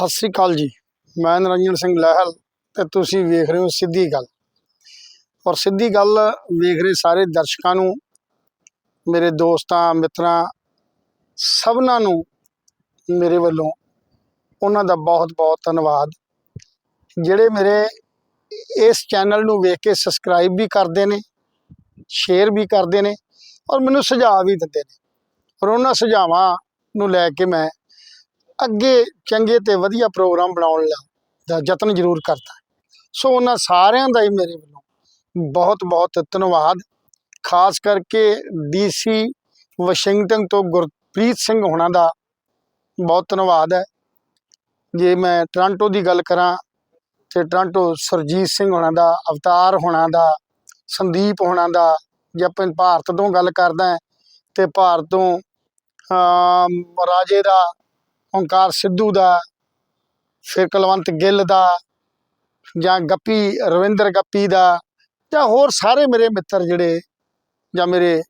ਸਤਿ ਸ੍ਰੀ ਅਕਾਲ ਜੀ। ਮੈਂ ਨਰਿੰਜਨ ਸਿੰਘ ਲਹਿਲ ਤੇ ਤੁਸੀਂ ਵੇਖ ਰਹੇ ਹੋ ਸਿੱਧੀ ਗੱਲ। ਔਰ ਸਿੱਧੀ ਗੱਲ ਵੇਖ ਰਹੇ ਸਾਰੇ ਦਰਸ਼ਕਾਂ ਨੂੰ, ਮੇਰੇ ਦੋਸਤਾਂ, ਮਿੱਤਰਾਂ, ਸਭਨਾਂ ਨੂੰ ਮੇਰੇ ਵੱਲੋਂ ਉਹਨਾਂ ਦਾ ਬਹੁਤ ਬਹੁਤ ਧੰਨਵਾਦ। ਜਿਹੜੇ ਮੇਰੇ ਇਸ ਚੈਨਲ ਨੂੰ ਵੇਖ ਕੇ ਸਬਸਕ੍ਰਾਈਬ ਵੀ ਕਰਦੇ ਨੇ, ਸ਼ੇਅਰ ਵੀ ਕਰਦੇ ਨੇ ਔਰ ਮੈਨੂੰ ਸੁਝਾਅ ਵੀ ਦਿੰਦੇ ਨੇ। ਔਰ ਉਹਨਾਂ ਸੁਝਾਵਾਂ ਨੂੰ ਲੈ ਕੇ ਮੈਂ ਅੱਗੇ ਚੰਗੇ ਤੇ ਵਧੀਆ ਪ੍ਰੋਗਰਾਮ ਬਣਾਉਣ ਦਾ ਯਤਨ ਜ਼ਰੂਰ ਕਰਦਾ ਸੋ ਉਹਨਾਂ ਸਾਰਿਆਂ ਦਾ ਹੀ ਮੇਰੇ ਵੱਲੋਂ ਬਹੁਤ ਬਹੁਤ ਧੰਨਵਾਦ। ਖਾਸ ਕਰਕੇ ਡੀਸੀ ਵਾਸ਼ਿੰਗਟਨ ਤੋਂ ਗੁਰਪ੍ਰੀਤ ਸਿੰਘ ਹੋਣਾ ਦਾ ਬਹੁਤ ਧੰਨਵਾਦ ਹੈ। ਜੇ ਮੈਂ ਟੋਰਾਂਟੋ ਦੀ ਗੱਲ ਕਰਾਂ ਤੇ ਟੋਰਾਂਟੋ ਸਰਜੀਤ ਸਿੰਘ ਹੋਣਾ ਦਾ, ਅਵਤਾਰ ਹੋਣਾ ਦਾ, ਸੰਦੀਪ ਹੋਣਾ ਦਾ, ਜੇ ਆਪਾਂ ਭਾਰਤ ਤੋਂ ਗੱਲ ਕਰਦਾ ਤੇ ਭਾਰਤ ਤੋਂ ਰਾਜੇ ਦਾ ਓਂਕਾਰ ਸਿੱਧੂ ਦਾ, ਫਿਰ ਕੁਲਵੰਤ ਗਿੱਲ ਦਾ ਜਾਂ ਗੱਪੀ, ਰਵਿੰਦਰ ਗੱਪੀ ਦਾ ਜਾਂ ਹੋਰ ਸਾਰੇ ਮੇਰੇ ਮਿੱਤਰ ਜਿਹੜੇ ਜਾਂ ਮੇਰੇ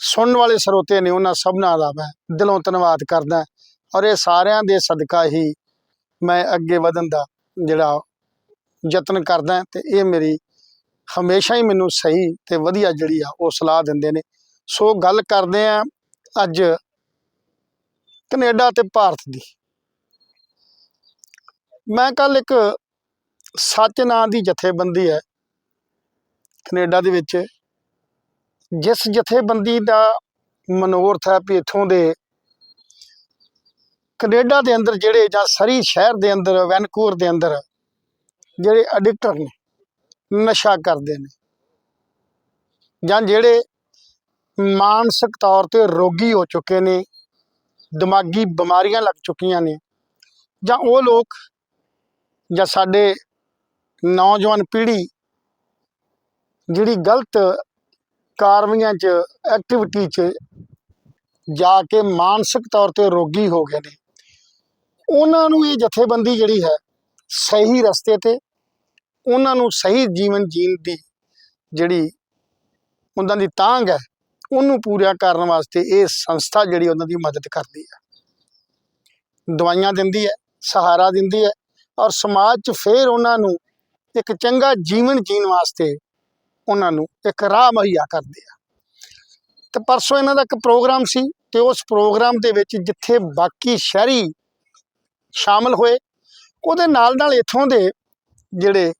ਸੁਣਨ ਵਾਲੇ ਸਰੋਤੇ ਨੇ ਉਹਨਾਂ ਸਭਨਾਂ ਦਾ ਮੈਂ ਦਿਲੋਂ ਧੰਨਵਾਦ ਕਰਦਾ ਔਰ ਇਹ ਸਾਰਿਆਂ ਦੇ ਸਦਕਾ ਹੀ ਮੈਂ ਅੱਗੇ ਵਧਣ ਦਾ ਜਿਹੜਾ ਯਤਨ ਕਰਦਾ ਤੇ ਇਹ ਮੇਰੀ ਹਮੇਸ਼ਾ ਹੀ ਮੈਨੂੰ ਸਹੀ ਤੇ ਵਧੀਆ ਜਿਹੜੀ ਆ ਉਹ ਸਲਾਹ ਦਿੰਦੇ ਨੇ। ਸੋ ਗੱਲ ਕਰਦੇ ਆ ਅੱਜ ਕੈਨੇਡਾ ਤੇ ਭਾਰਤ ਦੀ। ਮੈਂ ਕੱਲ ਇੱਕ ਸੱਚ ਨਾਂ ਦੀ ਜਥੇਬੰਦੀ ਹੈ, ਕੈਨੇਡਾ ਦੇ ਵਿੱਚ, ਜਿਸ ਜਥੇਬੰਦੀ ਦਾ ਮਨੋਰਥ ਹੈ ਵੀ ਇੱਥੋਂ ਦੇ ਕੈਨੇਡਾ ਦੇ ਅੰਦਰ ਜਿਹੜੇ ਜਾਂ ਸਰੀ ਸ਼ਹਿਰ ਦੇ ਅੰਦਰ, ਵੈਨਕੂਵਰ ਦੇ ਅੰਦਰ ਜਿਹੜੇ ਐਡਿਕਟਰ ਨੇ, ਨਸ਼ਾ ਕਰਦੇ ਨੇ ਜਾਂ ਜਿਹੜੇ ਮਾਨਸਿਕ ਤੌਰ ਤੇ ਰੋਗੀ ਹੋ ਚੁੱਕੇ ਨੇ ਦਿਮਾਗੀ ਬਿਮਾਰੀਆਂ ਲੱਗ ਚੁੱਕੀਆਂ ਨੇ। ਜਾਂ ਉਹ ਲੋਕ ਜਾਂ ਸਾਡੇ ਨੌਜਵਾਨ ਪੀੜ੍ਹੀ ਜਿਹੜੀ ਗਲਤ ਕਾਰਵਾਈਆਂ 'ਚ ਐਕਟੀਵਿਟੀ 'ਚ ਜਾ ਕੇ ਮਾਨਸਿਕ ਤੌਰ ਤੇ ਰੋਗੀ ਹੋ ਗਏ ਨੇ। ਉਹਨਾਂ ਨੂੰ ਇਹ ਜਥੇਬੰਦੀ ਜਿਹੜੀ ਹੈ ਸਹੀ ਰਸਤੇ ਤੇ, ਉਹਨਾਂ ਨੂੰ ਸਹੀ ਜੀਵਨ ਜੀਣ ਦੀ ਜਿਹੜੀ ਉਹਨਾਂ ਦੀ ਤਾਂਗ ਹੈ ਉਹਨੂੰ ਪੂਰਾ ਕਰਨ ਵਾਸਤੇ ਇਹ ਸੰਸਥਾ ਜਿਹੜੀ ਉਹਨਾਂ ਦੀ ਮਦਦ ਕਰਦੀ ਹੈ ਦਵਾਈਆਂ ਦਿੰਦੀ ਹੈ, ਸਹਾਰਾ ਦਿੰਦੀ ਹੈ ਔਰ ਸਮਾਜ 'ਚ ਫੇਰ ਉਹਨਾਂ ਨੂੰ ਇੱਕ ਚੰਗਾ ਜੀਵਨ ਜੀਣ ਵਾਸਤੇ ਉਹਨਾਂ ਨੂੰ ਇੱਕ ਰਾਹ ਮੁਹੱਈਆ ਕਰਦੇ ਆ। ਤੇ ਪਰਸੋਂ ਇਹਨਾਂ ਦਾ ਇੱਕ ਪ੍ਰੋਗਰਾਮ ਸੀ ਤੇ ਉਸ ਪ੍ਰੋਗਰਾਮ ਦੇ ਵਿੱਚ ਜਿੱਥੇ ਬਾਕੀ ਸ਼ਹਿਰੀ ਸ਼ਾਮਲ ਹੋਏ, ਉਹਦੇ ਨਾਲ ਨਾਲ ਇੱਥੋਂ ਦੇ ਜਿਹੜੇ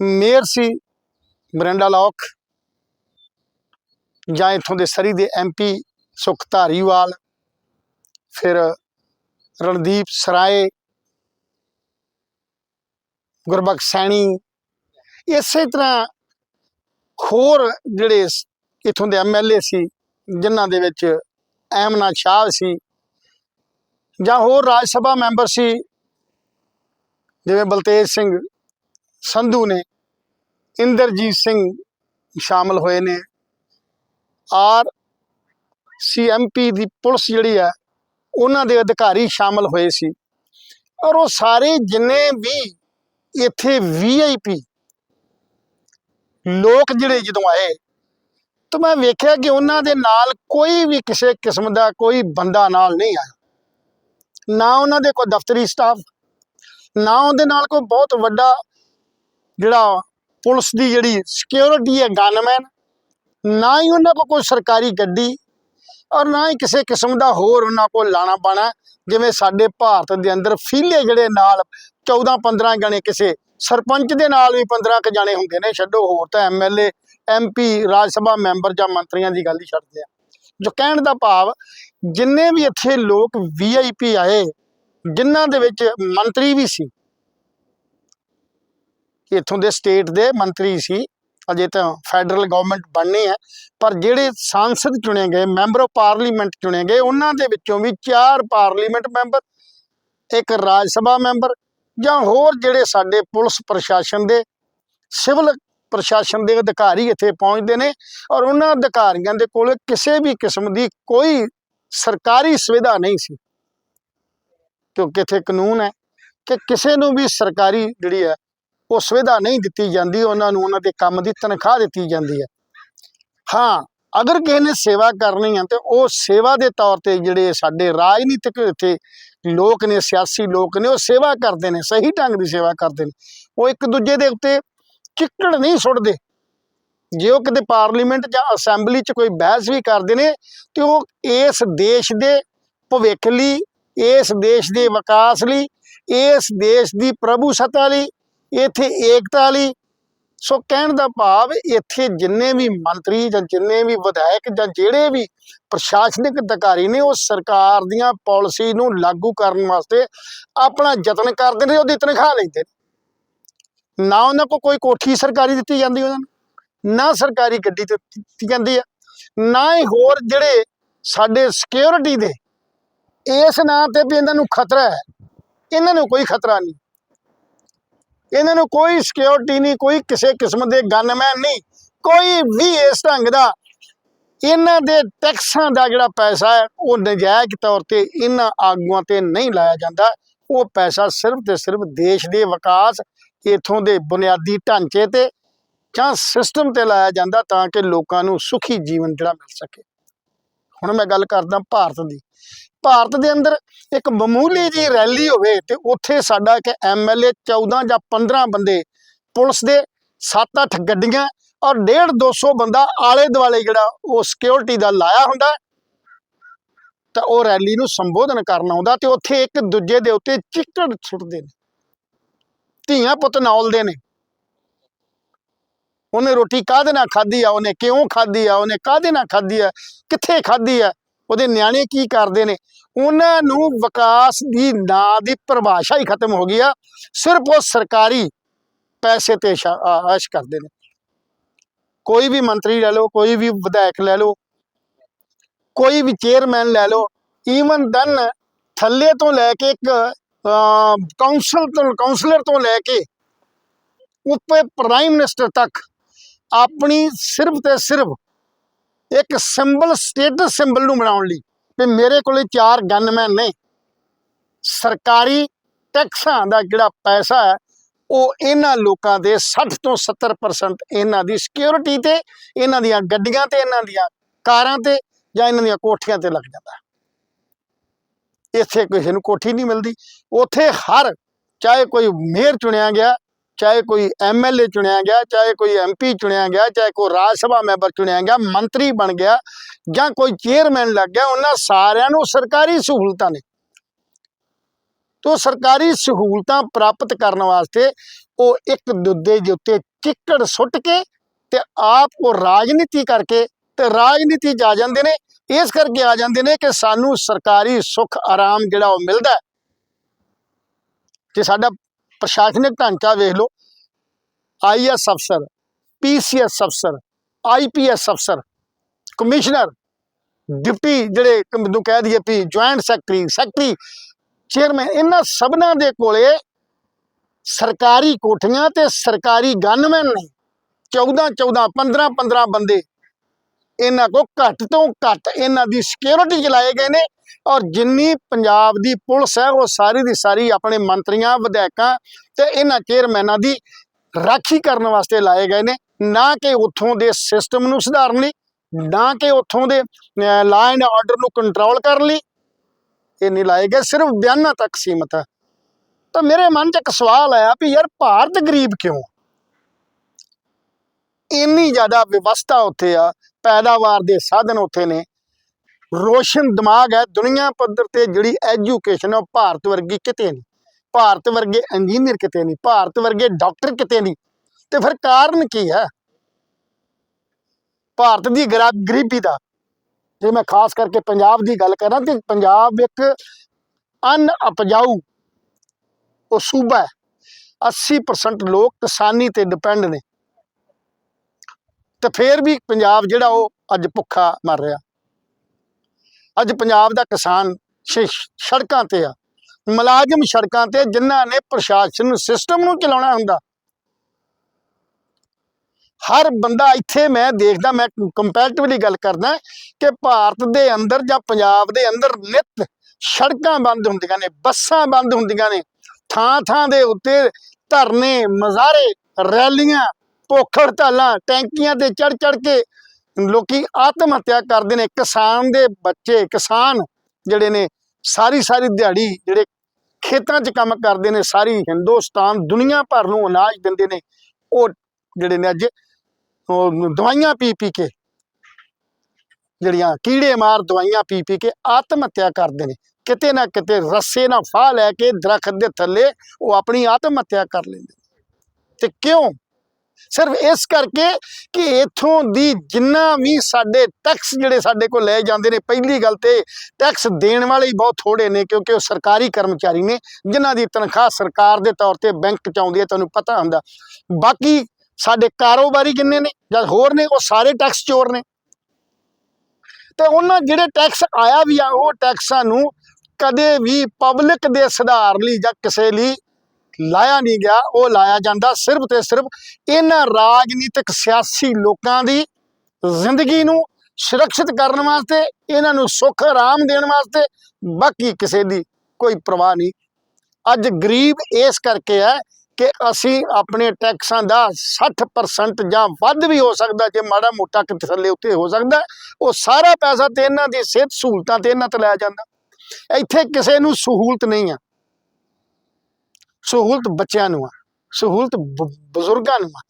ਮੇਅਰ ਸੀ ਬਰੈਂਡਾ ਲੌਕ ਜਾਂ ਇੱਥੋਂ ਦੇ ਸਰੀ ਦੇ ਐਮਪੀ ਸੁਖ ਧਾਰੀਵਾਲ, ਫਿਰ ਰਣਦੀਪ ਸਰਾਏ, ਗੁਰਬਖਸ਼ ਸੈਣੀ, ਇਸੇ ਤਰ੍ਹਾਂ ਹੋਰ ਜਿਹੜੇ ਇਥੋਂ ਦੇ ਐਮਐਲਏ ਸੀ, ਜਿਨ੍ਹਾਂ ਦੇ ਵਿੱਚ ਐਮਨਾ ਸ਼ਾਹ ਸੀ, ਜਾਂ ਹੋਰ ਰਾਜ ਸਭਾ ਮੈਂਬਰ ਸੀ, ਜਿਵੇਂ ਬਲਤੇਜ ਸਿੰਘ ਸੰਧੂ ਨੇ, ਇੰਦਰਜੀਤ ਸਿੰਘ ਸ਼ਾਮਲ ਹੋਏ ਨੇ ਆਰ ਸੀਐਮਪੀ ਦੀ ਪੁਲਿਸ ਜਿਹੜੀ ਹੈ, ਉਹਨਾਂ ਦੇ ਅਧਿਕਾਰੀ ਸ਼ਾਮਲ ਹੋਏ ਸੀ। ਔਰ ਉਹ ਸਾਰੇ ਜਿੰਨੇ ਵੀ ਇੱਥੇ ਵੀਆਈਪੀ ਲੋਕ ਜਿਹੜੇ ਜਦੋਂ ਆਏ, ਤਾਂ ਮੈਂ ਵੇਖਿਆ ਕਿ ਉਹਨਾਂ ਦੇ ਨਾਲ ਕੋਈ ਵੀ ਕਿਸੇ ਕਿਸਮ ਦਾ ਕੋਈ ਬੰਦਾ ਨਾਲ ਨਹੀਂ ਆਇਆ। ਨਾ ਉਹਨਾਂ ਦੇ ਕੋਈ ਦਫ਼ਤਰੀ ਸਟਾਫ, ਨਾ ਉਹਦੇ ਨਾਲ ਕੋਈ ਬਹੁਤ ਵੱਡਾ ਜਿਹੜਾ ਪੁਲਿਸ ਦੀ ਜਿਹੜੀ ਸਿਕਿਉਰਿਟੀ ਹੈ ਗਨਮੈਨ ਨਾ ਹੀ ਉਹਨਾਂ ਕੋਲ ਕੋਈ ਸਰਕਾਰੀ ਗੱਡੀ ਔਰ ਨਾ ਹੀ ਕਿਸੇ ਕਿਸਮ ਦਾ ਹੋਰ ਉਹਨਾਂ ਕੋਲ ਲਾਣਾ ਪਾਣਾ। ਜਿਵੇਂ ਸਾਡੇ ਭਾਰਤ ਦੇ ਅੰਦਰ ਫੀਲੇ ਜਿਹੜੇ ਨਾਲ 14 15 ਜਣੇ ਕਿਸੇ ਸਰਪੰਚ ਦੇ ਨਾਲ ਵੀ 15 ਕ ਜਾਣੇ ਹੁੰਦੇ ਨੇ, ਛੱਡੋ, ਹੋਰ ਤਾਂ MLA MP Raj Sabha member ਜਾਂ ਮੰਤਰੀਆਂ ਦੀ ਗੱਲ ਹੀ ਛੱਡਦੇ ਆ। ਜੋ ਕਹਿਣ ਦਾ ਭਾਵ, ਜਿੰਨੇ ਵੀ ਇੱਥੇ ਲੋਕ ਵੀਆਈਪੀ ਆਏ, ਜਿਨ੍ਹਾਂ ਦੇ ਵਿੱਚ ਮੰਤਰੀ ਵੀ ਸੀ, ਇੱਥੋਂ ਦੇ ਸਟੇਟ ਦੇ ਮੰਤਰੀ ਸੀ ਅਜੇ ਤਾਂ ਫੈਡਰਲ ਗਵਰਨਮੈਂਟ ਬਣਨੀ ਹੈ ਪਰ ਜਿਹੜੇ ਸੰਸਦ ਚੁਣੇ ਗਏ ਮੈਂਬਰ ਆਫ ਪਾਰਲੀਮੈਂਟ ਚੁਣੇ ਗਏ, ਉਹਨਾਂ ਦੇ ਵਿੱਚੋਂ ਵੀ ਚਾਰ ਪਾਰਲੀਮੈਂਟ ਮੈਂਬਰ ਇੱਕ ਰਾਜ ਸਭਾ ਮੈਂਬਰ ਜਾਂ ਹੋਰ ਜਿਹੜੇ ਸਾਡੇ ਪੁਲਿਸ ਪ੍ਰਸ਼ਾਸਨ ਦੇ, ਸਿਵਲ ਪ੍ਰਸ਼ਾਸਨ ਦੇ ਅਧਿਕਾਰੀ ਇੱਥੇ ਪਹੁੰਚਦੇ ਨੇ ਔਰ ਉਹਨਾਂ ਅਧਿਕਾਰੀਆਂ ਦੇ ਕੋਲ ਕਿਸੇ ਵੀ ਕਿਸਮ ਦੀ ਕੋਈ ਸਰਕਾਰੀ ਸੁਵਿਧਾ ਨਹੀਂ ਸੀ। ਕਿਉਂਕਿ ਇੱਥੇ ਕਾਨੂੰਨ ਹੈ ਕਿ ਕਿਸੇ ਨੂੰ ਵੀ ਸਰਕਾਰੀ ਜਿਹੜੀ ਹੈ ਉਹ ਸੁਵਿਧਾ ਨਹੀਂ ਦਿੱਤੀ ਜਾਂਦੀ, ਉਹਨਾਂ ਨੂੰ ਉਹਨਾਂ ਦੇ ਕੰਮ ਦੀ ਤਨਖਾਹ ਦਿੱਤੀ ਜਾਂਦੀ ਹੈ। ਹਾਂ, ਅਗਰ ਕਿਸੇ ਨੇ ਸੇਵਾ ਕਰਨੀ ਹੈ ਤੇ ਉਹ ਸੇਵਾ ਦੇ ਤੌਰ ਤੇ ਜਿਹੜੇ ਸਾਡੇ ਰਾਜਨੀਤਿਕ ਇੱਥੇ ਲੋਕ ਨੇ, ਸਿਆਸੀ ਲੋਕ ਨੇ, ਉਹ ਸੇਵਾ ਕਰਦੇ ਨੇ, ਸਹੀ ਢੰਗ ਦੀ ਸੇਵਾ ਕਰਦੇ ਨੇ। ਉਹ ਇੱਕ ਦੂਜੇ ਦੇ ਉੱਤੇ ਚਿੱਕੜ ਨਹੀਂ ਸੁੱਟਦੇ। ਜੇ ਉਹ ਕਿਤੇ ਪਾਰਲੀਮੈਂਟ ਜਾਂ ਅਸੈਂਬਲੀ 'ਚ ਕੋਈ ਬਹਿਸ ਵੀ ਕਰਦੇ ਨੇ, ਤੇ ਉਹ ਇਸ ਦੇਸ਼ ਦੇ ਭਵਿੱਖ ਲਈ, ਇਸ ਦੇਸ਼ ਦੇ ਵਿਕਾਸ ਲਈ, ਇਸ ਦੇਸ਼ ਦੀ ਪ੍ਰਭੂ ਸੱਤਾ ਲਈ ਇੱਥੇ ਏਕਤਾ ਲਈ ਸੋ ਕਹਿਣ ਦਾ ਭਾਵ ਇੱਥੇ ਜਿੰਨੇ ਵੀ ਮੰਤਰੀ ਜਾਂ ਜਿੰਨੇ ਵੀ ਵਿਧਾਇਕ ਜਾਂ ਜਿਹੜੇ ਵੀ ਪ੍ਰਸ਼ਾਸਨਿਕ ਅਧਿਕਾਰੀ ਨੇ, ਉਹ ਸਰਕਾਰ ਦੀਆਂ ਪਾਲਿਸੀ ਨੂੰ ਲਾਗੂ ਕਰਨ ਵਾਸਤੇ ਆਪਣਾ ਯਤਨ ਕਰਦੇ ਨੇ, ਉਹਦੀ ਤਨਖਾਹ ਲੈਂਦੇ ਨੇ। ਨਾ ਉਹਨਾਂ ਕੋ ਕੋਈ ਕੋਠੀ ਸਰਕਾਰੀ ਦਿੱਤੀ ਜਾਂਦੀ ਉਹਨਾਂ ਨੂੰ, ਨਾ ਸਰਕਾਰੀ ਗੱਡੀ ਤੇ ਦਿੱਤੀ ਜਾਂਦੀ ਆ, ਨਾ ਹੀ ਹੋਰ ਜਿਹੜੇ ਸਾਡੇ ਸਿਕਿਉਰਿਟੀ ਦੇ, ਇਸ ਨਾਂ ਤੇ ਵੀ ਇਹਨਾਂ ਨੂੰ ਖਤਰਾ ਹੈ। ਇਹਨਾਂ ਨੂੰ ਕੋਈ ਖਤਰਾ ਨਹੀਂ। ਇਹਨਾਂ ਨੂੰ ਕੋਈ ਸਿਕਿਉਰਿਟੀ ਨਹੀਂ, ਕੋਈ ਕਿਸੇ ਕਿਸਮ ਦੇ ਗਨਮੈਨ ਨਹੀਂ, ਕੋਈ ਵੀ ਇਸ ਢੰਗ ਦਾ। ਇਹਨਾਂ ਦੇ ਟੈਕਸਾਂ ਦਾ ਜਿਹੜਾ ਪੈਸਾ ਹੈ, ਉਹ ਨਜਾਇਜ਼ ਤੌਰ ਤੇ ਇਹਨਾਂ ਆਗੂਆਂ ਤੇ ਨਹੀਂ ਲਾਇਆ ਜਾਂਦਾ। ਉਹ ਪੈਸਾ ਸਿਰਫ ਤੇ ਸਿਰਫ ਦੇਸ਼ ਦੇ ਵਿਕਾਸ ਇਥੋਂ ਦੇ ਬੁਨਿਆਦੀ ਢਾਂਚੇ ਤੇ ਜਾਂ ਸਿਸਟਮ ਤੇ ਲਾਇਆ ਜਾਂਦਾ ਤਾਂ ਕਿ ਲੋਕਾਂ ਨੂੰ ਸੁਖੀ ਜੀਵਨ ਜਿਹੜਾ ਮਿਲ ਸਕੇ। ਹੁਣ ਮੈਂ ਗੱਲ ਕਰਦਾ ਭਾਰਤ ਦੀ। ਭਾਰਤ ਦੇ ਅੰਦਰ ਇੱਕ ਮਾਮੂਲੀ ਜੀ ਰੈਲੀ ਹੋਵੇ ਤੇ ਉੱਥੇ ਸਾਡਾ ਇੱਕ ਐਮਐਲਏ 14 ਜਾਂ 15 ਬੰਦੇ ਪੁਲਿਸ ਦੇ 7-8 ਗੱਡੀਆਂ ਔਰ 1.5 200 ਬੰਦਾ ਆਲੇ ਦੁਆਲੇ ਜਿਹੜਾ ਉਹ ਸਿਕਿਉਰਿਟੀ ਦਾ ਲਾਇਆ ਹੁੰਦਾ। ਤਾਂ ਉਹ ਰੈਲੀ ਨੂੰ ਸੰਬੋਧਨ ਕਰਨ ਆਉਂਦਾ ਤੇ ਉੱਥੇ ਇੱਕ ਦੂਜੇ ਦੇ ਉੱਤੇ ਚਿੱਕੜ ਸੁੱਟਦੇ ਨੇ। ਧੀਆਂ ਪੁੱਤ ਨੌਲਦੇ ਨੇ। ਉਹਨੇ ਰੋਟੀ ਕਾਹਦੇ ਨਾਲ ਖਾਧੀ ਆ? ਉਹਨੇ ਕਿਉਂ ਖਾਧੀ ਆ? ਉਹਨੇ ਕਾਹਦੇ ਨਾਲ ਖਾਧੀ ਆ? ਕਿੱਥੇ ਖਾਧੀ ਆ? ਉਹਦੇ ਨਿਆਣੇ ਕੀ ਕਰਦੇ ਨੇ? ਉਹਨਾਂ ਨੂੰ ਵਿਕਾਸ ਦੀ ਨਾਂ ਦੀ ਪਰਿਭਾਸ਼ਾ ਹੀ ਖਤਮ ਹੋ ਗਈ ਆ। ਸਿਰਫ ਉਹ ਸਰਕਾਰੀ ਪੈਸੇ ਤੇ ਸ਼ਾ- ਆਸ਼ ਕਰਦੇ ਨੇ। ਕੋਈ ਵੀ ਮੰਤਰੀ ਲੈ ਲਓ, ਕੋਈ ਵੀ ਵਿਧਾਇਕ ਲੈ ਲਓ, ਕੋਈ ਵੀ ਚੇਅਰਮੈਨ ਲੈ ਲਓ ਈਵਨ ਦਨ ਥੱਲੇ ਤੋਂ ਲੈ ਕੇ ਇੱਕ ਕਾਉਂਸਲ ਤੋਂ ਕਾਉਂਸਲਰ ਤੋਂ ਲੈ ਕੇ ਉੱਪਰ ਪ੍ਰਾਈਮ ਮਿਨਿਸਟਰ ਤੱਕ ਆਪਣੀ ਸਿਰਫ ਤੇ ਸਿਰਫ ਇੱਕ ਸਿੰਬਲ ਸਟੇਟਸ ਸਿੰਬਲ ਨੂੰ ਬਣਾਉਣ ਲਈ ਵੀ ਮੇਰੇ ਕੋਲੇ ਚਾਰ ਗਨਮੈਨ ਨੇ। ਸਰਕਾਰੀ ਟੈਕਸਾਂ ਦਾ ਜਿਹੜਾ ਪੈਸਾ ਹੈ, ਉਹ ਇਹਨਾਂ ਲੋਕਾਂ ਦੇ 60 ਤੋਂ 70% ਇਹਨਾਂ ਦੀ ਸਿਕਿਉਰਿਟੀ ਤੇ, ਇਹਨਾਂ ਦੀਆਂ ਗੱਡੀਆਂ ਤੇ, ਇਹਨਾਂ ਦੀਆਂ ਕਾਰਾਂ ਤੇ ਜਾਂ ਇਹਨਾਂ ਦੀਆਂ ਕੋਠੀਆਂ ਤੇ ਲੱਗ ਜਾਂਦਾ। ਇੱਥੇ ਕਿਸੇ ਨੂੰ ਕੋਠੀ ਨਹੀਂ ਮਿਲਦੀ। ਉੱਥੇ ਹਰ, ਚਾਹੇ ਕੋਈ ਮੇਅਰ ਚੁਣਿਆ ਗਿਆ ਚਾਹੇ ਕੋਈ ਐਮਐਲਏ ਚੁਣਿਆ ਗਿਆ, ਚਾਹੇ ਕੋਈ ਐਮਪੀ ਚੁਣਿਆ ਗਿਆ, ਚਾਹੇ ਕੋਈ ਰਾਜ ਸਭਾ ਮੈਂਬਰ ਚੁਣਿਆ ਗਿਆ, ਮੰਤਰੀ ਬਣ ਗਿਆ ਜਾਂ ਕੋਈ ਚੇਅਰਮੈਨ ਲੱਗ ਗਿਆ, ਉਹਨਾਂ ਸਾਰਿਆਂ ਨੂੰ ਸਰਕਾਰੀ ਸਹੂਲਤਾਂ ਨੇ ਤੋ ਸਰਕਾਰੀ ਸਹੂਲਤਾਂ ਪ੍ਰਾਪਤ ਕਰਨ ਵਾਸਤੇ ਉਹ ਇੱਕ ਦੂਜੇ ਦੇ ਉੱਤੇ ਚਿੱਕੜ ਸੁੱਟ ਕੇ ਤੇ ਆਪ ਉਹ ਰਾਜਨੀਤੀ ਕਰਕੇ ਤੇ ਰਾਜਨੀਤੀ 'ਚ ਆ ਜਾਂਦੇ ਨੇ ਇਸ ਕਰਕੇ ਆ ਜਾਂਦੇ ਨੇ ਕਿ ਸਾਨੂੰ ਸਰਕਾਰੀ ਸੁੱਖ ਆਰਾਮ ਜਿਹੜਾ ਉਹ ਮਿਲਦਾ ਹੈ। ਜੇ ਸਾਡਾ ਪ੍ਰਸ਼ਾਸਨਿਕ ਢਾਂਚਾ ਵੇਖ ਲਓ। ਆਈਐਸ ਅਫਸਰ ਪੀਸੀਐਸ ਅਫਸਰ ਆਈਪੀਐਸ ਅਫਸਰ, ਕਮਿਸ਼ਨਰ, ਡਿਪਟੀ ਜਿਹੜੇ ਨੂੰ ਕਹਿ ਦਈਏ ਵੀ ਜੁਆਇੰਟ ਸੈਕਟਰੀ ਸੈਕਟਰੀ, ਚੇਅਰਮੈਨ, ਇਹਨਾਂ ਸਭਨਾਂ ਦੇ ਕੋਲੇ ਸਰਕਾਰੀ ਕੋਠੀਆਂ ਤੇ ਸਰਕਾਰੀ ਗਨਮੈਨ ਨੇ 14 14 15 15 ਬੰਦੇ ਇਹਨਾਂ ਕੋ ਘੱਟ ਤੋਂ ਘੱਟ ਇਹਨਾਂ ਦੀ ਸਿਕਿਉਰਿਟੀ ਚਲਾਏ ਗਏ ਨੇ। ਔਰ ਜਿੰਨੀ ਪੰਜਾਬ ਦੀ ਪੁਲਿਸ ਹੈ, ਉਹ ਸਾਰੀ ਦੀ ਸਾਰੀ ਆਪਣੇ ਮੰਤਰੀਆਂ, ਵਿਧਾਇਕਾਂ ਤੇ ਇਹਨਾਂ ਚੇਅਰਮੈਨਾਂ ਦੀ ਰਾਖੀ ਕਰਨ ਵਾਸਤੇ ਲਾਏ ਗਏ ਨੇ। ਨਾ ਕਿ ਉੱਥੋਂ ਦੇ ਸਿਸਟਮ ਨੂੰ ਸੁਧਾਰਨ ਲਈ, ਨਾ ਕਿ ਉੱਥੋਂ ਦੇ ਲਾ ਐਂਡ ਆਰਡਰ ਨੂੰ ਕੰਟਰੋਲ ਕਰਨ ਲਈ। ਇਹ ਨਹੀਂ ਲਾਏ ਗਏ, ਸਿਰਫ ਬਿਆਨਾਂ ਤੱਕ ਸੀਮਤ ਹੈ। ਤਾਂ ਮੇਰੇ ਮਨ 'ਚ ਇੱਕ ਸਵਾਲ ਆਇਆ ਵੀ ਯਾਰ ਭਾਰਤ ਗਰੀਬ ਕਿਉਂ? ਇੰਨੀ ਜ਼ਿਆਦਾ ਵਿਵਸਥਾ ਉੱਥੇ ਆ, ਪੈਦਾਵਾਰ ਦੇ ਸਾਧਨ ਉੱਥੇ ਨੇ। ਰੋਸ਼ਨ ਦਿਮਾਗ ਹੈ ਦੁਨੀਆ ਪੱਧਰ ਤੇ ਜਿਹੜੀ ਐਜੂਕੇਸ਼ਨ ਹੈ ਉਹ ਭਾਰਤ ਵਰਗੀ ਕਿਤੇ ਨਹੀਂ, ਭਾਰਤ ਵਰਗੇ ਇੰਜੀਨੀਅਰ ਕਿਤੇ ਨਹੀਂ, ਭਾਰਤ ਵਰਗੇ ਡਾਕਟਰ ਕਿਤੇ ਨਹੀਂ। ਤੇ ਫਿਰ ਕਾਰਨ ਕੀ ਹੈ? ਭਾਰਤ ਦੀ ਗਰਾ- ਗਰੀਬੀ ਦਾ। ਜੇ ਮੈਂ ਖਾਸ ਕਰਕੇ ਪੰਜਾਬ ਦੀ ਗੱਲ ਕਰਾਂ ਤੇ ਪੰਜਾਬ ਇੱਕ ਅਨ ਉਪਜਾਊ ਉਹ ਸੂਬਾ ਹੈ 80% ਲੋਕ ਕਿਸਾਨੀ ਤੇ ਡਿਪੈਂਡ ਨੇ। ਤੇ ਫੇਰ ਵੀ ਪੰਜਾਬ ਜਿਹੜਾ ਉਹ ਅੱਜ ਭੁੱਖਾ ਮਰ ਰਿਹਾ। ਅੱਜ ਪੰਜਾਬ ਦਾ ਕਿਸਾਨ ਸੜਕਾਂ ਤੇ ਆ। ਮੁਲਾਜ਼ਮ ਸੜਕਾਂ ਤੇ ਜਿਨ੍ਹਾਂ ਨੇ ਪ੍ਰਸ਼ਾਸਨ ਸਿਸਟਮ ਨੂੰ ਚਲਾਉਣਾ ਹੁੰਦਾ। ਹਰ ਬੰਦਾ ਇੱਥੇ ਮੈਂ ਦੇਖਦਾ, ਮੈਂ ਕੰਪੈਰੀਟਿਵਲੀ ਗੱਲ ਕਰਦਾ ਕਿ ਭਾਰਤ ਦੇ ਅੰਦਰ ਜਾਂ ਪੰਜਾਬ ਦੇ ਅੰਦਰ ਨਿਤ ਸੜਕਾਂ ਬੰਦ ਹੁੰਦੀਆਂ ਨੇ, ਬੱਸਾਂ ਬੰਦ ਹੁੰਦੀਆਂ ਨੇ। ਥਾਂ ਥਾਂ ਦੇ ਉੱਤੇ ਧਰਨੇ, ਮਜ਼ਾਰੇ, ਰੈਲੀਆਂ ਭੁੱਖ ਹੜਤਾਲਾਂ ਟੈਂਕੀਆਂ ਤੇ ਚੜ ਚੜ ਕੇ ਲੋਕੀ ਆਤਮ ਹੱਤਿਆ ਕਰਦੇ ਨੇ। ਕਿਸਾਨ ਦੇ ਬੱਚੇ, ਕਿਸਾਨ ਜਿਹੜੇ ਨੇ, ਸਾਰੀ ਸਾਰੀ ਦਿਹਾੜੀ ਜਿਹੜੇ ਖੇਤਾਂ 'ਚ ਕੰਮ ਕਰਦੇ ਨੇ, ਸਾਰੀ ਹਿੰਦੁਸਤਾਨ ਦੁਨੀਆ ਭਰ ਨੂੰ ਅਨਾਜ ਦਿੰਦੇ ਨੇ। ਉਹ ਜਿਹੜੇ ਨੇ ਅੱਜ ਦਵਾਈਆਂ ਪੀ ਪੀ ਕੇ, ਜਿਹੜੀਆਂ ਕੀੜੇ ਮਾਰ ਦਵਾਈਆਂ ਪੀ ਪੀ ਕੇ ਆਤਮ ਹੱਤਿਆ ਕਰਦੇ ਨੇ। ਕਿਤੇ ਨਾ ਕਿਤੇ ਰੱਸੇ ਨਾਲ ਫਾਹ ਲੈ ਕੇ ਦਰਖਤ ਦੇ ਥੱਲੇ ਉਹ ਆਪਣੀ ਆਤਮ ਹੱਤਿਆ ਕਰ ਲੈਂਦੇ ਨੇ। ਤੇ ਕਿਉਂ ਸਿਰਫ ਇਸ ਕਰਕੇ ਕਿ ਇਥੋਂ ਦੀ ਜਿੰਨਾ ਵੀ ਸਾਡੇ ਟੈਕਸ ਜਿਹੜੇ ਸਾਡੇ ਕੋਲ ਲਏ ਜਾਂਦੇ ਨੇ, ਪਹਿਲੀ ਗੱਲ ਤੇ ਟੈਕਸ ਦੇਣ ਵਾਲੇ ਹੀ ਬਹੁਤ ਥੋੜੇ ਨੇ ਕਿਉਂਕਿ ਉਹ ਸਰਕਾਰੀ ਕਰਮਚਾਰੀ ਨੇ, ਜਿਨ੍ਹਾਂ ਦੀ ਤਨਖਾਹ ਸਰਕਾਰ ਦੇ ਤੌਰ ਤੇ ਬੈਂਕ ਚ ਆਉਂਦੀ ਹੈ, ਤੁਹਾਨੂੰ ਪਤਾ ਹੁੰਦਾ। ਬਾਕੀ ਸਾਡੇ ਕਾਰੋਬਾਰੀ ਕਿੰਨੇ ਨੇ, ਜਾਂ ਹੋਰ ਨੇ, ਉਹ ਸਾਰੇ ਟੈਕਸ ਚੋਰ ਨੇ। ਤੇ ਉਹਨਾਂ ਜਿਹੜੇ ਟੈਕਸ ਆਇਆ ਵੀ ਆ, ਉਹ ਟੈਕਸਾਂ ਨੂੰ ਕਦੇ ਵੀ ਪਬਲਿਕ ਦੇ ਸੁਧਾਰ ਲਈ ਜਾਂ ਕਿਸੇ ਲਈ ਲਾਇਆ ਨਹੀਂ ਗਿਆ, ਉਹ ਲਾਇਆ ਜਾਂਦਾ ਸਿਰਫ ਤੇ ਸਿਰਫ ਇਹਨਾਂ ਰਾਜਨੀਤਿਕ ਸਿਆਸੀ ਲੋਕਾਂ ਦੀ ਜ਼ਿੰਦਗੀ ਨੂੰ ਸੁਰੱਖਿਅਤ ਕਰਨ ਵਾਸਤੇ ਇਹਨਾਂ ਨੂੰ ਸੁੱਖ ਆਰਾਮ ਦੇਣ ਵਾਸਤੇ, ਬਾਕੀ ਕਿਸੇ ਦੀ ਕੋਈ ਪਰਵਾਹ ਨਹੀਂ। ਅੱਜ ਗਰੀਬ ਇਸ ਕਰਕੇ ਹੈ ਕਿ ਅਸੀਂ ਆਪਣੇ ਟੈਕਸਾਂ ਦਾ 60% ਜਾਂ ਵੱਧ ਵੀ ਹੋ ਸਕਦਾ, ਜੇ ਮਾੜਾ ਮੋਟਾ ਕਿਤੇ ਥੱਲੇ ਉੱਤੇ ਹੋ ਸਕਦਾ, ਉਹ ਸਾਰਾ ਪੈਸਾ ਤੇ ਇਹਨਾਂ ਦੀ ਸਿਹਤ ਸਹੂਲਤਾਂ ਤੇ ਇਹਨਾਂ ਤੇ ਲਾਇਆ ਜਾਂਦਾ। ਇੱਥੇ ਕਿਸੇ ਨੂੰ ਸਹੂਲਤ ਨਹੀਂ ਆ। ਸਹੂਲਤ ਬੱਚਿਆਂ ਨੂੰ ਆ, ਸਹੂਲਤ ਬਜ਼ੁਰਗਾਂ ਨੂੰ ਆ।